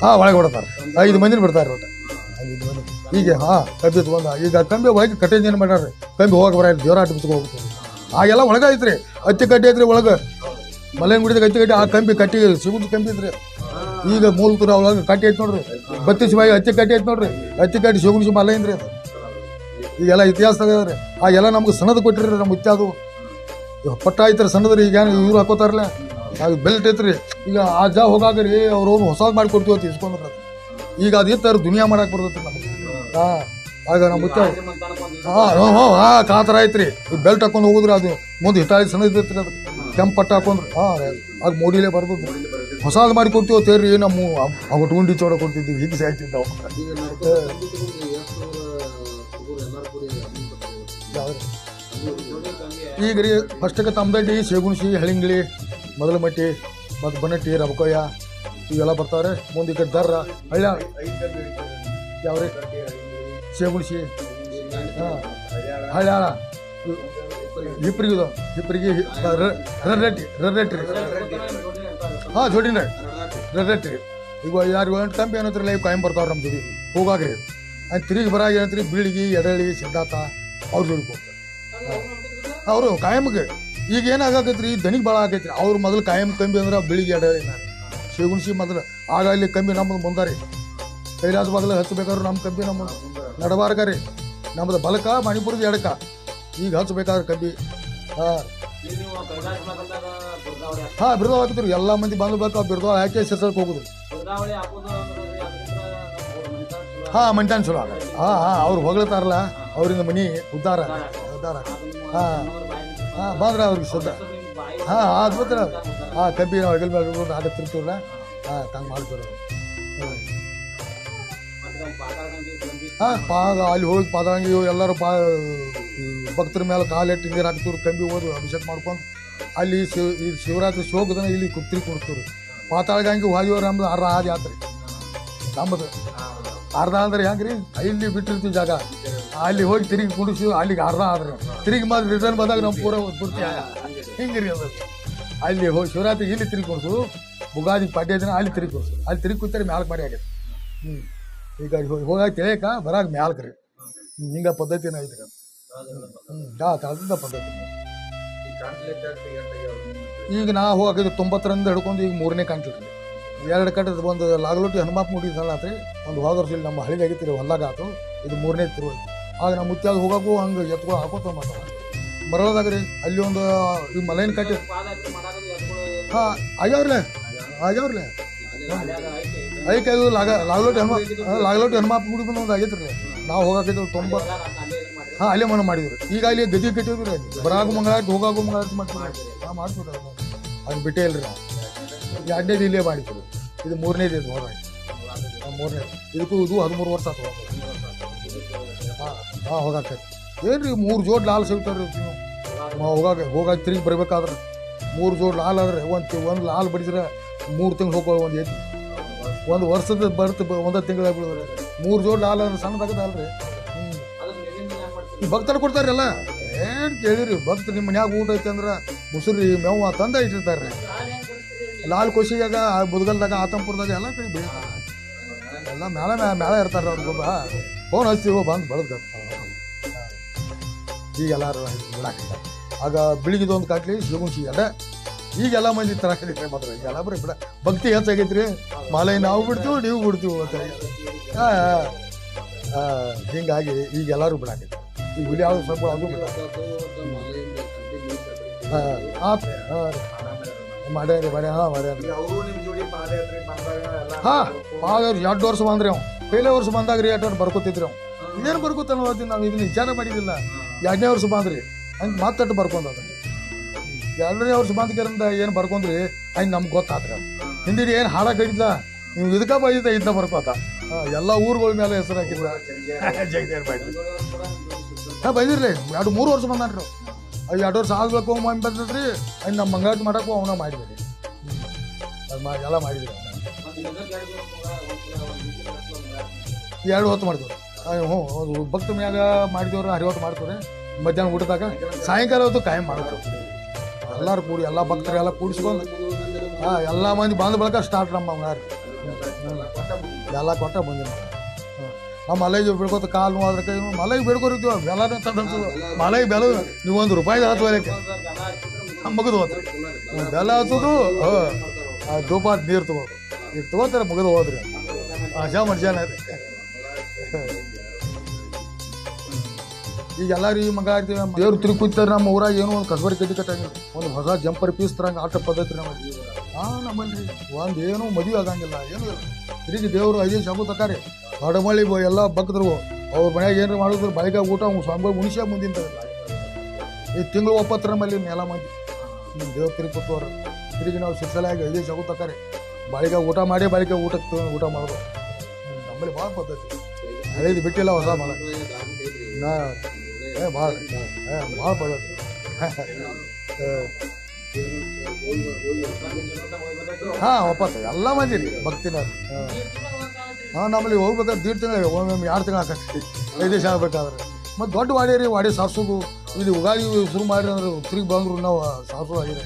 ಹಾಂ ಒಳಗೆ ಬಿಡ್ತಾರೆ ಐದು ಮಂದಿನ ಬಿಡ್ತಾರೆ ಒಟ್ಟು. ಐದು ಮಂದಿ ಈಗ ಹಾಂ ಕಂಬಿ ಬಂದ ಈಗ ಕಂಬಿ ಕಟ್ಟೆ ಏನು ಮಾಡ್ಯಾರ ಕಂಬಿ ಹೋಗಿ ಬರ ದೇವರಾಟ ಬಿಚ್ಕೊ ಹೋಗ್ತಾರೆ ಆಗೆಲ್ಲ ಒಳಗ ಐತ್ರಿ. ಹತ್ತಿ ಕಟ್ಟಿ ಐತ್ರಿ ಒಳಗೆ. ಮಲೆನ್ ಗುಡಿದಾಗ ಹತ್ತಿ ಕಟ್ಟಿ ಆ ಕಂಬಿ ಕಟ್ಟಿ ಸಿಗುದು ಕಂಬಿ ಐತ್ರಿ. ಈಗ ಮೂಲತರ ಒಳಗೆ ಕಟ್ಟಿ ಐತಿ ನೋಡ್ರಿ. ಬತ್ತಿ ಬಾಯಿ ಹತ್ತಿ ಕಟ್ಟಿ ಐತಿ ನೋಡ್ರಿ. ಹತ್ತಿ ಕಟ್ಟಿ ಶಿವಗುಣಿಸಿ ಏನ್ರಿ ಅದು. ಈಗೆಲ್ಲ ಇತಿಹಾಸದಾಗ ರೀ ಆಗೆಲ್ಲ ನಮ್ಗೆ ಸಣ್ಣದು ಕೊಟ್ಟಿರಿ ನಮ್ಮ ಇತ್ಯಾದು. ಪಟ್ಟ ಐತ್ರಿ ಸಣ್ಣದ್ರಿ, ಈಗ ಇವ್ರು ಹಾಕೋತಾರಲ್ಲ ಅದು ಬೆಲ್ಟ್ ಐತ್ರಿ. ಈಗ ಆ ಜಾ ಹೋಗಾಗ್ರಿ ಅವ್ರು ಅವ್ರು ಹೊಸದು ಮಾಡಿ ಕೊಡ್ತೀವಿ ಅಂತ ಇಸ್ಕೊಂಡ್ರೆ ಈಗ ಅದು ತರ ದುನಿಯಾ ಮಾಡಕ್ ಬರ್ತೈತಿ ನಮ್ಗೆ. ಹಾಂ. ಆಗ ನಮ್ಮ ಮುಚ್ಚ ಹಾಂ ಹಾಂ ಕಾತರ ಐತ್ರಿ ಈ ಬೆಲ್ಟ್ ಹಾಕೊಂಡು ಹೋಗುದ್ರಿ ಅದು ಮುಂದೆ ಹಿತಾಳಿ ಸಣ್ಣ ಇದ್ದೈತ್ರಿ ಅದು. ಕೆಂಪು ಪಟ್ಟ ಹಾಕೊಂಡ್ರಿ. ಹಾಂ ಅದು ಮೋಡಿಲೇ ಬರ್ಬೋದು ಹೊಸಾದ್ ಮಾಡಿ ಕೊಡ್ತೀವಿ ತೇರಿ ನಮ್ಮ ಅವು ಉಂಡಿ ಚೋಡ ಕೊಡ್ತಿದ್ವಿ ಹೀಗೆ ಸಾಯ್ತಿದ್ದವು. ಈಗ ರೀ ಫಸ್ಟಿಗೆ ತಮ್ಮದಡ್ಡಿ ಸೇಗುಣಿಸಿ, ಹಳಿಂಗ್ಳಿ ಮೊದಲ ಮಟ್ಟಿ ಮತ್ತು ಬನಟ್ಟಿ, ರಬಕೊಯ್ಯ, ಇವೆಲ್ಲ ಬರ್ತಾವ್ರೆ. ಮುಂದೆ ದರ್ರ ಹಳ್ಳ ಯಾವ್ರಿ? ಸೇಗುಣಿಸಿ ಹಾಂ. ಹಳ್ಯಾಳ. ರೆಡ್ ರೆಡ್ ರೆಡ್ ರೀ ಹಾಂ ಜೋಡಿನ ರೀ ಈಗ ಯಾರು ಎಂಟು ಕಂಪಿ ಏನಂತ್ರಿ ಲೈವ್ ಕಾಯಂ ಬರ್ತಾವ್ರಿ ನಮ್ಮ ಜೊತೆ ಹೋಗಾಗ್ರಿ. ಅದು ತಿರುಗಿ ಬರಾಗ ಏನಂತ್ರಿ? ಬೀಳಿಗೆ ಎಡಳಿ ಸಿದ್ಧಾತ ಅವ್ರು ಜೋಡಿಗೆ ಅವರು ಕಾಯಂಗೆ. ಈಗ ಏನಾಗತ್ತೈತ್ರಿ ದನಿಗೆ ಭಾಳ ಆಗೈತ್ರಿ ಅವ್ರು ಮೊದಲು ಕಾಯಂ ಕಂಬಿ ಅಂದ್ರೆ ಬೆಳಿಗ್ಗೆ ಎಡಳಿ ನಾನು ಶಿವಗುಣಿಸಿ ಮೊದಲು ಆಗ ಇಲ್ಲಿ ಕಂಬಿ ನಮ್ಮದು ಮುಂದಾರಿ. ಕೈಲಾಸ ಬಾಗಿಲು ಹಚ್ಚಬೇಕಾದ್ರೆ ನಮ್ಮ ಕಂಬಿ ನಮ್ಮ ನಡಬಾರ್ಗ ರೀ ನಮ್ಮದು ಬಲಕ ಮಣಿಪುರದ ಎಡಕ ಈಗ ಹಚ್ಬೇಕಾದ್ರೆ ಕಂಬಿ ಹಾಂ ಈಗ ನೀವು ಕೈಗಾರಿಕೆ ಬಂದಾಗ ದುರ್ಗಾವಳಿ ಹಾಕ್- ಹಾಂ ಬಿರ್ದಾವ್ ಹಾಕ್ತಿರು ಎಲ್ಲ ಮಂದಿ ಬಂದು ಬೇಕು ಬಿರ್ದಾವ್ ಹಾಕಿ ಸಿರ್ಸಕ್ಕೆ ಹೋಗುದು ದುರ್ಗಾವಳಿ ಹಾಕೋದು ಅಂದ್ರೆ ಅದರಿಂದ ನಮ್ಮ ಊರ್ ಮನೆತನ ಚಲೋ ಹಾಂ ಮಂಟಾನ್ ಚಲೋ ಆಗ ಹಾಂ ಹಾಂ ಅವ್ರು ಹೊಗಳ್ತಾರಲ್ಲ ಅವರಿಂದ ಮನಿ ಉದ್ಧಾರ ಉದ್ಧಾರ ಅದನ್ನ ಹಾಂ ಜನರ ಬಾಯಲ್ಲಿ ಹಾಂ ಬಂದ್ರೆ ಅವ್ರಿಗೆ ಶುದ್ಧ ಸ್ವಲ್ಪ ನಿಮ್ ಬಾಯಿ ಹಾಂ ಅದು ಗೊತ್ತಿರ ಹಾಂ ಕಬ್ಬಿ ನಾವು ಹೆಗಲ್ ಮೇಲೆ ಆಗತ್ತಿರ್ತೀವಲ್ಲ ಹಾಂ ಹಂಗೆ ಮಾಡ್ತಾರೆ ಹ್ಞೂ ಹಾಂ, ಪಾದ ಅಲ್ಲಿ ಹೋಗಿ ಪಾದಂಗಿ ಎಲ್ಲರೂ ಪಾ ಭಕ್ತರ ಮೇಲೆ ಕಾಲಿಟ್ಟು ನೀರು ಹಾಕ್ತಿವ್ರು ಕಂಬಿ ಓದು ಅಭಿಷೇಕ ಮಾಡ್ಕೊಂಡು ಅಲ್ಲಿ ಶಿವ, ಈ ಶಿವರಾತ್ರಿ ಶೋಕದನ ಇಲ್ಲಿ ಕುತ್ರಿ ಕೊಡ್ತೀವ್ರು ಪಾತಾಳಗಂಗೆ ಹೋಗಿವ್ರು ನಮ್ದು ಅರ್ಧ ಆದ ಯಾತ್ರೆ. ನಮ್ಮದು ಅರ್ಧ ಅಂದ್ರೆ ಹೆಂಗ್ರಿ? ಇಲ್ಲಿ ಬಿಟ್ಟಿರ್ತೀವಿ ಜಾಗ. ಅಲ್ಲಿ ಹೋಗಿ ತಿರುಗಿ ಕುಡಿಸಿ ಅಲ್ಲಿಗೆ ಅರ್ಧ ಆದ್ರೆ. ತಿರುಗಿ ಮಾಡಿ ರಿಟರ್ನ್ ಬಂದಾಗ ನಮ್ಮ ಪೂರ ಪೂರ್ತಿ ರೀ ಅದು? ಅಲ್ಲಿ ಹೋಗಿ ಶಿವರಾತ್ರಿ ಇಲ್ಲಿ ತಿರುಗಿ ಕೊಡ್ಸು ಯುಗಾದಿ ಪಾಡ್ಯ ದಿನ ಅಲ್ಲಿ ತಿರುಗಿ ಕೊಡ್ಸು ಅಲ್ಲಿ ತಿರುಗಿ ಕೂತಾರೆ ಮ್ಯಾಲಕ್ಕೆ ಮರಿ ಹ್ಞೂ ಈಗ ಹೋಗೈತೆ ಏಕ ಬರಾಗ ಮ್ಯಾಲ ರೀ ಹ್ಮ್, ಹಿಂಗ ಪದ್ಧತಿನ ಐತ್ರಿ ಅದು ಕಾಲದಿಂದ ಪದ್ಧತಿ. ಈಗ ನಾ ಹೋಗಿದ್ದು ತೊಂಬತ್ತರಿಂದ ಹಿಡ್ಕೊಂಡು ಈಗ ಮೂರನೇ ಕಂಟ್ರಿ ಎರಡು ಕಟ್ಟದ ಒಂದು ಲಾಗಲೋಟಿ ಹನುಮಾಪ್ ಮುಡಿದಲ್ಲ ಆತ್ರಿ ಒಂದು ಹೋದ ವರ್ಷ ಇಲ್ಲಿ ನಮ್ಮ ರೀ ಹೊಲ್ದಾಗ ಆತು. ಇದು ಮೂರನೇ ತಿರು ಆಗ ನಮ್ಮ ಮುತ್ಯಾದ ಹೋಗಾಕು ಹಂಗೆ ಎತ್ಕೊಂಡು ಹಾಕೋತ ಮಾತಾಡ. ರೀ ಅಲ್ಲಿ ಒಂದು ಈ ಮಲೈನ್ ಕಟ್ಟಿ ಹಾಂ ಆಗ್ಯಾವ್ರಲೆ ಆಗ್ಯಾವ್ರಲೆ. ಐಕೆ ಅದು ಲಾಗ, ಲಾಗಲೋಟಿ ಹನುಮ ಲಾಗಲೋಟಿ ಹನುಮಾಪ್ ಮುಡಿ ಬಂದು ಒಂದು ಆಗೈತ್ರಿ ನಾವು ಹೋಗಾಕಿದ್ರು ತುಂಬ ಹಾಂ, ಅಲ್ಲೇ ಮನೆ ಮಾಡಿದ್ರು ಈಗ ಅಲ್ಲಿ ಗದಿ ಕಟ್ಟಿದ್ರು ಅಲ್ಲಿ. ಬರಾಗು ಮಂಗಳಾರತಿ ಹೋಗಾಗು ಮಂಗಳಾರತಿ ಮಾಡ್ತೀವಿ. ಹಾಂ ಮಾಡ್ತೀವಿ ಅದು ಅದನ್ನ ಬಿಟ್ಟೇ ಇಲ್ರಿ ನಾವು. ಎರಡನೇದು ಇಲ್ಲೇ ಮಾಡಿದ್ರು ಇದು ಮೂರನೇದು ಇದು ಹೋಗಿ ಮೂರನೇ ಇದಕ್ಕೂ ಇದು ಹದಿಮೂರು ವರ್ಷ ಆತು ಹಾಂ ಹಾಂ ಹೋಗಾಕ ಏನ್ರಿ, ಮೂರು ಜೋಡ್ ಲಾಲ್ ಸಿಗ್ತಾರೆ ರೀ ಹೋಗಾಕ ಹೋಗಾಕ ತಿರುಗಿ ಬರ್ಬೇಕಾದ್ರೆ. ಮೂರು ಜೋಡ್ ಲಾಲ್ ಆದ್ರೆ ಒಂದು ಒಂದು ಲಾಲ್ ಬಡಿದ್ರೆ ಮೂರು ತಿಂಗ್ಳು ಹೋಗೋ ಒಂದು ಐತಿ ಒಂದು ವರ್ಷದ ಬರ್ತ ಒಂದು ತಿಂಗಳ ಬೀಳಿದ್ರೆ ಮೂರು ಜೋಡಿ ಲಾಲ್ ಅಂದ್ರೆ ಸಣ್ಣದಾಗದಲ್ರಿ ಈ ಭಕ್ತರು ಕೊಡ್ತಾರಲ್ಲ ಏನ್ ಕೇಳಿರಿ ಭಕ್ತರು ನಿಮ್ಮ ಮನ್ಯಾಗ ಊಟ ಐತೆ ಅಂದ್ರೆ ಮುಸುರಿ, ಮೇವ ತಂದ ಇಟ್ಟಿರ್ತಾರೆ ಲಾಲ್ ಕೋಶಿಯಾಗ ಬುದ್ಗಲ್ದಾಗ, ಆತಂಪುರದಾಗ ಎಲ್ಲ ಕಡೆ ಬೆಳಿತಾರೆ. ಎಲ್ಲ ಮೇಳ ಮೇಳ ಇರ್ತಾರೆ ಅವ್ರ ಒಬ್ಬ ಫೋನ್ ಹಚ್ತೀವೋ ಬಂದು ಬೆಳೆದ ಈಗ ಎಲ್ಲಾರು ಆಗ ಬೆಳಿಗ್ಗೆದೊಂದು ಕಾಟ್ಲಿ ಶಿವಗುಂಶಿ ಎಲ್ಲ ಈಗೆಲ್ಲ ಮಂದಿ ತರಾಕಿದ್ರೆ ಮಾತ್ರ ಈಗೆಲ್ಲ ಬರೀ ಬಿಡ. ಭಕ್ತಿ ಹೆಚ್ಚಾಗೈತ್ರಿ ಮಾಲೆ ನಾವು ಬಿಡ್ತೀವಿ, ನೀವು ಬಿಡ್ತೀವಿ ಅಂತ. ಹಾಂ ಹಿಂಗಾಗಿ ಈಗ ಎಲ್ಲರೂ ಬಿಡಾಕೈತಿ ಈಗ ಹುಲಿ ಯಾವ್ದು ಸ್ವಲ್ಪ ಅದು ಬಿಡ. ಹಾಂ ಮಾಡ್ಯಾರಿ ಮಾಡ್ಯ ಹಾಂ ಮಾಡ್ಯಾರಿ ಪಾದಯಾತ್ರೆ ಹಾಂ, ಆಗ ಎರಡು ವರ್ಷ ಬಂದ್ರಿ ಅವ್. ಪೇಲೆ ವರ್ಷ ಬಂದಾಗ ರೀ ಎರಡು ಬರ್ಕೋತಿದ್ರಿ ಅವ್. ಇದೇನು ಬರ್ಕೋತಾನ ನಾವು ಇದನ್ನ ವಿಚಾರ ಮಾಡಿದಿಲ್ಲ. ಎರಡನೇ ವರ್ಷ ಬಂದ್ರಿ. ಹಂಗೆ ಮಾತಾಟ್ಟು ಅದನ್ನ ಎರಡನೇ ಅವ್ರ ಬಂದ್ಕರಿಂದ ಏನು ಬರ್ಕೊಂಡ್ರಿ? ಅಯ್ಯ ನಮ್ಗೆ ಗೊತ್ತಾದ್ರೆ ಹಿಂದಿಡಿ ಏನು ಹಾಡ ಕಡಿದ್ಲ ನೀವು ಇದಕ್ಕ ಬೈದ ಇದನ್ನ ಬರ್ಕೋತ. ಹಾ, ಎಲ್ಲ ಊರುಗಳ ಮೇಲೆ ಹೆಸರು ಹಾಕಿದ್ರ. ಜಗದೇರ್ ಬೈದಿರ್ಲಿ ಹಾಂ ಬಂದಿರ್ಲಿ. ಎರಡು ಮೂರು ವರ್ಷ ಬಂದಾನ್ರಿ ಅಯ್ಯ ಎರಡು ವರ್ಷ ಆಗ್ಬೇಕು ಬಂದ್ರಿ ಅಯ್ಯ ನಮ್ಮ ಮಂಗಳಾಟ ಮಾಡಕ್ಕೂ ಅವನ ಮಾಡಿದ್ರಿ. ಎಲ್ಲ ಮಾಡಿದ್ರಿ. ಎರಡು ಹೊತ್ತು ಮಾಡ್ತೀವಿ ಹ್ಞೂ ಭಕ್ತ ಮ್ಯಾಗ ಮಾಡಿದವ್ರು ಅರಿವತ್ತು ಮಾಡ್ತಾರೆ ಮಧ್ಯಾಹ್ನ ಊಟದಾಗ ಸಾಯಂಕಾಲ ಹೊತ್ತು ಕಾಯಂ ಮಾಡ್ತೀವಿ ಎಲ್ಲರೂ ಕೂಡಿ ಎಲ್ಲ ಭಕ್ತರು ಎಲ್ಲ ಕೂಡಿಸ್ಕೊಂಡು ಹಾಂ ಎಲ್ಲ ಮಂದಿ ಬಂದ ಬಳಿಕ ಸ್ಟಾರ್ಟ್ ನಮ್ಮ ಮಂಗಾರ ಎಲ್ಲ ಕೊಟ್ಟ ಬಂದಿನ ನಮ್ಮ ಮಲೈಗೆ ಬಿಡ್ಕೋತ ಕಾಲು ನೋವಾದ್ರೆ ಕೈ ನೋವು ಮಲೈಗೆ ಬೆಲ್ಲ ಬೆಲ್ಲನೇ ತಂದು ಮಲೈಗೆ ಬೆಲ್ಲ ನೀವು ಒಂದು ರೂಪಾಯಿ ಹತ್ತುವರೆಗೆ ಮುಗಿದು ಹೋತ್ರಿ ಬೆಲ್ಲ ಹಾಂ ಧೂಪ ನೀರು ತಗೋದು ಈಗ ತಗೋತಾರೆ ಮುಗಿದು ಹೋದ್ರಿ ಆಶಾ ಮನುಷ್ಯನ ಈಗ ಎಲ್ಲಾರು ಈ ಮಗ ಆಗ್ತೀವಿ ದೇವ್ರು ತಿರುಗಿ ಕೂತಾರೆ ನಮ್ಮ ಊರಾಗ ಏನೋ ಒಂದು ಕಸಬರಿ ಕಟ್ಟಿ ಒಂದು ಹೊಸ ಜಂಪರ್ ಪೀಸ್ ತರಂಗ ಆಟ ಪದ್ಧತಿ ನಮ್ಮ ಹಾಂ, ನಮ್ಮಲ್ಲಿ ಒಂದು ಏನೂ ಮದುವೆ ಆಗಂಗಿಲ್ಲ, ಏನು ತಿರುಗಿ ದೇವರು ಐದು ಶಬು ತಕಾರಿ ಹೊಡಮಳ್ಳಿ ಎಲ್ಲ ಬಗ್ದ್ರು ಅವ್ರ ಮನೆಯಾಗ ಏನಾರು ಮಾಡಿದ್ರು ಬಾಯಿಗೆ ಊಟ ಸ್ವಾಮಿ ಮುನಿಸ್ಯಾಗ ಮುಂದಿನ ಈ ತಿಂಗಳು ಒಪ್ಪತ್ತರ ನಮ್ಮಲ್ಲಿ ನೆಲ ಮಂದಿ. ನಿಮ್ಮ ದೇವ್ರು ತಿರುಗಿ ಕೂತವ್ರು ತಿರುಗಿ ನಾವು ಶಿರ್ಸಲಾಗಿ ಐದು ಶಬು ತಕಾರಿ ಬಾಳಿಗೆ ಊಟ ಮಾಡಿ ಬಾಳಿಗೆ ಊಟಕ್ಕೆ ಊಟ ಮಾಡೋದು ನಮ್ಮಲ್ಲಿ ಭಾಳ ಪದ್ಧತಿ. ಹಳೇದು ಬಿಟ್ಟಿಲ್ಲ ಹೊಸ ಮಾಡ ಏ ಭಾಳ ಭಾಳ ಪದ್ಧತಿ ಹಾಂ ವಾಪಸ್. ಎಲ್ಲ ಮಂದಿ ರೀ ಭಕ್ತಿನ ಹಾಂ. ನಮ್ಮಲ್ಲಿ ಹೋಗ್ಬೇಕಾದ್ರೆ ದೀಡ್ ತಿಂಗಳು ಒಮ್ಮೊಮ್ಮೆ ಎರಡು ತಿಂಗಳು ಹಾಕತ್ತಿ ಐದು ದಿವಸ ಆಗ್ಬೇಕಾದ್ರೆ ಮತ್ತು ದೊಡ್ಡ ವಾಡಿ ರೀ, ವಾಡಿ ಸಾರ್ಸೋದು. ಇದು ಉಗಾಡಿ ಶುರು ಮಾಡಿ ಅಂದ್ರೆ ತಿರುಗಿ ಬಂದ್ರು ನಾವು ಸಾರ್ಸೋದು ಆಗಿದೆ.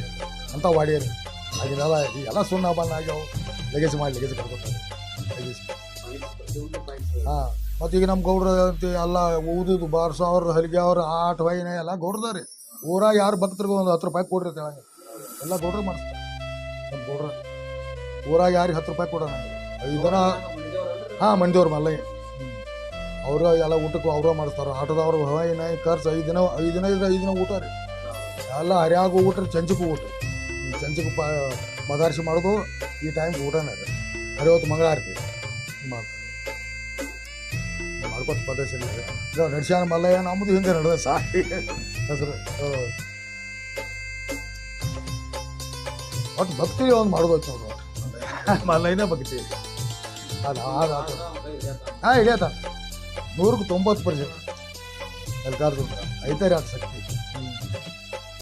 ಅಂತ ವಾಡಿ ರೀ. ಆಗಿನೆಲ್ಲ ಎಲ್ಲ ಸುಣ್ಣ ಬಣ್ಣ ಆಗ್ಯಾವ ಲಗೇಜ್ ಮಾಡಿ ಲಗೇಜ್ ಕರ್ಕೊತಾರೆ ಲಗೇಜ್ ಹಾಂ. ಮತ್ತು ಈಗ ನಮ್ಮ ಗೌಡ್ರ ಅಂತ, ಎಲ್ಲ ಊದುದು ಬಾರ್ಸೋ ಅವ್ರ ಹಲಿಗೆ ಅವ್ರ ಆಟ ವೈನ ಎಲ್ಲ ಊರ ಊರಾಗ ಯಾರು ಭಕ್ತರಿಗೆ ಒಂದು ಹತ್ತು ರೂಪಾಯಿ ಕೊಡ್ರಿ ಹೇಳಂಗಿಲ್ಲ ಎಲ್ಲ ಗೌಡ್ರ ಮಾಡಿಸ್ತಾರೆ. ನಮ್ಮ ಗೌಡ್ರ. ಊರಾಗ ಯಾರಿಗೆ ಹತ್ತು ರೂಪಾಯಿ ಕೊಡೋಣ ಐದು ಜನ ಹಾಂ ಮಂದಿಯವ್ರ ಮಲ್ಲಯ್ಯ. ಅವರು ಎಲ್ಲ ಊಟಕ್ಕೆ ಅವ್ರ ಮಾಡಿಸ್ತಾರೆ. ಆಟೋದವ್ರು ಹವಾಯಿ ನಾಯಿ ಖರ್ಚು ಐದು ದಿನ ಐದು ದಿನ ಇದ್ರೆ ಐದು ದಿನ ಊಟ ರೀ. ಎಲ್ಲ ಹರಿಯಾಗ ಊಟ ಚಂಚಕ್ಕೆ ಊಟ ಈ ಪ ಮದಾರ್ಸಿ ಮಾಡೋದು ಈ ಟೈಮ್ ಊಟನೇ ಅದು ಹರಿವತ್ತು ಮಂಗಳಾರತಿ. ಮಾಡ್ತಾರೆ ಮಾಡ್ಕೊತ ಇಲ್ಲ ಇದು. ಇದು ನಡ್ಸ್ಯಾನ ಮಲ್ಲಯ್ಯ ನಮ್ಮದು ಹಿಂದೆ ನಡೆದ ಸಾರಿ ಹೆಸರು ಒಟ್ಟು ಭಕ್ತಿ ಒಂದು ಮಾಡ್ಬೋದು ನೋಡು ಮಲ್ಲಯ್ಯನೇ ಭಕ್ತಿ. ಅದು ಆತು ಹಾಂ ಹಿಡಿಯತ್ತ ನೂರಕ್ಕೆ ತೊಂಬತ್ತು ಪರ್ಸೆಂಟ್. ಮಲ್ಲಿಕಾರ್ಜುನ ಐತಾರೆ ಶಕ್ತಿ.